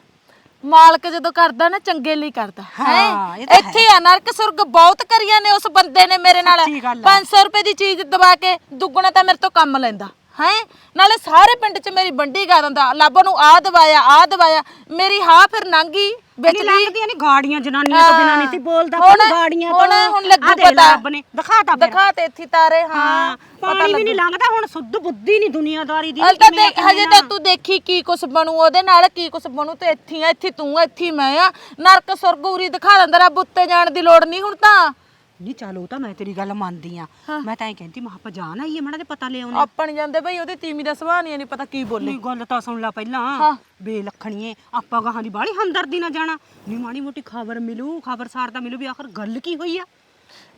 ਮਾਲਕ ਜਦੋਂ ਕਰਦਾ ਨਾ ਚੰਗੇ ਲਈ ਕਰਦਾ। ਹਾਂ, ਹੈ? ਇਹ ਤਾਂ ਇੱਥੇ ਆ ਨਰਕ ਸੁਰਗ ਬਹੁਤ ਕਰੀਆਂ ਨੇ ਉਸ ਬੰਦੇ ਨੇ ਮੇਰੇ ਨਾਲ। ਸੱਚੀ ਗੱਲ ਆ। 500 ਰੁਪਏ ਦੀ ਚੀਜ਼ ਦਬਾ ਕੇ ਦੁੱਗਣਾ ਤਾਂ ਮੇਰੇ ਤੋਂ ਕੰਮ ਲੈਂਦਾ। ਹੈ? ਨਾਲੇ ਸਾਰੇ ਪਿੰਡ 'ਚ ਮੇਰੀ ਬੰਡੀ ਕਰ ਦਿੰਦਾ। ਲੱਭ ਨੂੰ ਆ ਦਵਾਇਆ ਆ ਦਵਾਇਆ। ਮੇਰੀ ਹਾਂ ਫਿਰ ਨੰਗੀ ਵਿੱਚ ਲਈ ਲੱਗਦੀਆਂ ਨਹੀਂ ਗਾੜੀਆਂ ਜਨਾਨੀਆਂ ਤੋਂ ਬਿਨਾਂ ਨਹੀਂ ਸੀ ਬੋਲਦਾ ਪਰ ਗਾੜੀਆਂ ਤੋਂ। ਹੁਣ ਹੁਣ ਲੱਗੂ ਪਤਾ। ਦਿਖਾਤਾ ਫਿਰ। ਦਿਖਾ ਤੇ ਇੱਥੇ ਤਾਰੇ ਹਾਂ। ਪਾਣੀ ਵੀ ਨਹੀਂ ਲੰਘਦਾ। ਹੁਣ ਸੁੱਧ ਬੁੱਧੀ ਨਹੀਂ ਦੁਨੀਆਦਾਰੀ ਦੀ। ਹਲ ਤਾਂ ਹਜੇ। ਤਾਂ ਤੂੰ ਦੇਖੀ ਕੀ ਕੁਛ ਬਣੂ ਉਹਦੇ ਨਾਲ ਕੀ ਕੁਛ ਬਣੂ ਤੇ ਇੱਥੇ ਆ ਇੱਥੇ ਤੂੰ ਆ, ਇੱਥੇ ਮੈਂ ਆ। ਨਰਕ ਸੁਰਗ ਉਰੀ ਦਿਖਾ ਦਿੰਦਾ। ਰੱਬ ਉੱਤੇ ਜਾਣ ਦੀ ਲੋੜ ਨਹੀਂ ਹੁਣ ਤਾਂ। ਨਹੀਂ ਚੱਲ ਉਹ ਤਾਂ ਮੈਂ ਤੇਰੀ ਗੱਲ ਮੰਨਦੀ ਆ। ਮੈਂ ਤਾਂ ਐਂ ਕਹਿੰਦੀ ਮੈਂ ਆਪਾਂ ਜਾਣ ਆਈਏ ਮੜਾ ਤੇ ਪਤਾ ਲੈ ਆਉਣੇ ਆਪਾਂ ਨਹੀਂ ਜਾਂਦੇ ਬਈ ਉਹਦੀ ਤੀਮੀ ਦਾ ਸੁਭਾਅ ਨਹੀਂ ਪਤਾ ਕੀ ਬੋਲੇ। ਨਹੀਂ ਗੱਲ ਤਾਂ ਸੁਣ ਲੈ ਪਹਿਲਾਂ। ਬੇਲਖਣੀਏ ਆਪਾਂ ਗਾਹਾਂ ਦੀ ਬਾਹਲੀ ਹਮਦਰਦੀ ਨਾਲ ਜਾਣਾ। ਨਹੀਂ ਮਾੜੀ ਮੋਟੀ ਖਬਰ ਮਿਲੂ ਖਬਰਸਾਰ ਤਾਂ ਮਿਲੂ ਵੀ ਆਖਰ ਗੱਲ ਕੀ ਹੋਈ ਆ?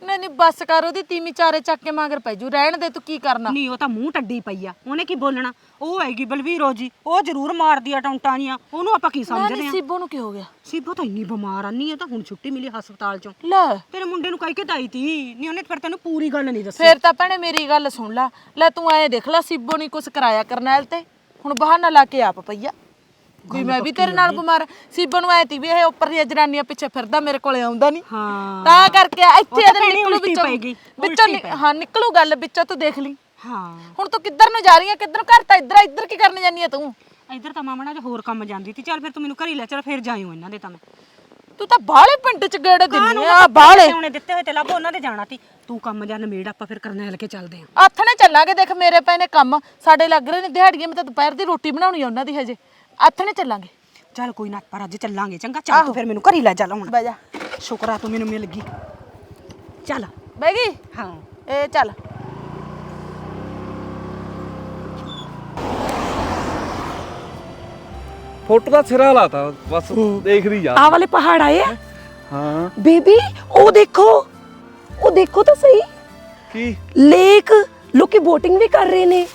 ਨਹੀਂ ਨਹੀਂ ਬੱਸ ਕਰ ਉਹਦੀ ਤੀਮੀ ਚਾਰੇ ਚੱਕ ਕੇ ਮਗਰ ਪੈ ਜੂ। ਰਹਿਣ ਦੇ ਤੂੰ ਕੀ ਕਰਨਾ? ਨਹੀਂ ਉਹ ਤਾਂ ਮੂੰਹ ਟੱਡੀ ਪਈ ਆ। ਉਹਨੇ ਕੀ ਬੋਲਣਾ? ਉਹ ਹੈਗੀ ਬਲਵੀਰੋ ਜੀ ਉਹ ਜ਼ਰੂਰ ਮਾਰਦੀ ਆ ਟੌਂਟਾਂ ਜੀਆਂ। ਉਹਨੂੰ ਆਪਾਂ ਕੀ ਸਮਝਦੇ ਨਹੀਂ ਆ? ਸੀਬੋ ਨੂੰ ਕੀ ਹੋ ਗਿਆ? ਸੀਬੋ ਤਾਂ ਇੰਨੀ ਬਿਮਾਰ ਆ ਨਹੀਂ ਆ ਤਾਂ ਹੁਣ ਛੁੱਟੀ ਮਿਲੀ ਹਸਪਤਾਲ ਚੋਂ। ਲੈ। ਤੇਰੇ ਮੁੰਡੇ ਨੂੰ ਕਹਿ ਕੇ ਤਾਈ ਤੀ। ਨਹੀਂ ਉਹਨੇ ਫਿਰ ਤੈਨੂੰ ਪੂਰੀ ਗੱਲ ਨਹੀਂ ਦੱਸੀ। ਫੇਰ ਤਾਂ ਭੈਣੇ ਮੇਰੀ ਗੱਲ ਸੁਣ ਲੈ। ਲੈ ਤੂੰ ਐ ਦੇਖ ਲੈ ਸੀਬੋ ਨਹੀਂ ਕੁਛ ਕਰਾਇਆ ਕਰਨੈਲ ਤੇ। ਹੁਣ ਬਹਾਨਾ ਲਾ ਕੇ ਆਪ ਪਈਆ। ਵੀ ਮੈਂ ਵੀ ਤੇਰੇ ਨਾਲ ਬਿਮਾਰ ਸੀਬੋ ਨੂੰ ਤੀ ਵੀ ਇਹ ਉੱਪਰ ਦੀਆਂ ਜਨਾਨੀਆਂ ਪਿੱਛੇ ਫਿਰਦਾ ਮੇਰੇ ਕੋਲੇ ਆਉਂਦਾ ਨਹੀਂ ਹਾਂ। ਤਾਂ ਕਰਕੇ ਇੱਥੇ ਇਹਦੇ ਨਿਕਲੂ ਵਿੱਚੋਂ ਵਿੱਚੋਂ ਹਾਂ ਨਿਕਲੂ ਗੱਲ ਵਿੱਚੋਂ ਤੂੰ ਦੇਖ ਲਈ। ਹਾਂ। ਹੁਣ ਤੂੰ ਕਿੱਧਰ ਨੂੰ ਜਾ ਰਹੀ ਹੈ ਕਿੱਧਰ ਘਰ ਤਾਂ ਇੱਧਰ ਇੱਧਰ ਕੀ ਕਰਨ ਜਾਨੀ ਹੈ ਤੂੰ? ਇੱਧਰ ਤਾਂ ਮਾਮਾ ਨਾਲ ਹੋਰ ਕੰਮ ਜਾਂਦੀ ਤੀ। ਚੱਲ ਫਿਰ ਤੂੰ ਮੈਨੂੰ ਘਰੀ ਲੈ ਚੱਲ ਫਿਰ ਜਾਇਓ ਇਹਨਾਂ ਦੇ ਤਾਂ ਮੈਂ। ਤੂੰ ਤਾਂ ਬਾਹਲੇ ਪਿੰਡ ਚ ਗੇੜੇ ਕਾਹਨੂੰ ਆ ਬਾਹਲੇ। ਉਹਨੇ ਦਿੱਤੇ ਹੋਏ ਤੇ ਲੱਭ ਉਹਨਾਂ ਦੇ ਜਾਣਾ ਤੀ। ਤੂੰ ਕੰਮ ਜਾਂ ਨਮੇੜ ਆਪਾਂ ਫਿਰ ਕਰਨੈਲ ਕੇ ਚੱਲਦੇ ਆਂ। ਆਥਣੇ ਚੱਲਾਂਗੇ ਦੇਖ ਮੇਰੇ ਨੇ ਕੰਮ। ਸਾਡੇ ਲੱਗ ਰਹੇ ਨੇ ਦਿਹਾੜੀਆਂ ਮੈਂ ਤਾਂ ਦੁਪਹਿਰ ਦੀ ਰੋਟੀ ਬਣਾਉਣੀ ਆ ਉਹਨਾਂ ਦੀ ਹਜੇ। ਆਥਣੇ ਚੱਲਾਂਗੇ। ਚੱਲ ਕੋਈ ਨਾ ਪਰ ਅੱਜ ਚੱਲਾਂਗੇ ਚੰਗਾ? ਚੱਲ ਤੂੰ ਫਿਰ ਮੈਨੂੰ ਘਰੀ ਲੈ ਚੱਲ ਹੁਣ। ਬਹਿ ਜਾ। ਸ਼ੁਕਰ ਆ ਤੂੰ ਮੈਨੂੰ ਮਿਲ ਗਈ। ਚੱਲ। ਬਹਿ ਗਈ? ਹਾਂ। ਇਹ ਚੱਲ। ਫੋਟੋ ਦਾ ਸਿਰਾ ਲਾਤਾ ਬਸ ਦੇਖਦੀ ਜਾ। ਆ ਵਾਲੇ ਪਹਾੜ ਆਏ ਆ? ਹਾਂ। ਬੇਬੀ ਉਹ ਦੇਖੋ। ਉਹ ਦੇਖੋ ਤਾਂ ਸਹੀ। ਕੀ? ਲੇਕ ਲੋਕੀ ਬੋਟਿੰਗ ਵੀ ਕਰ ਰਹੇ ਨੇ।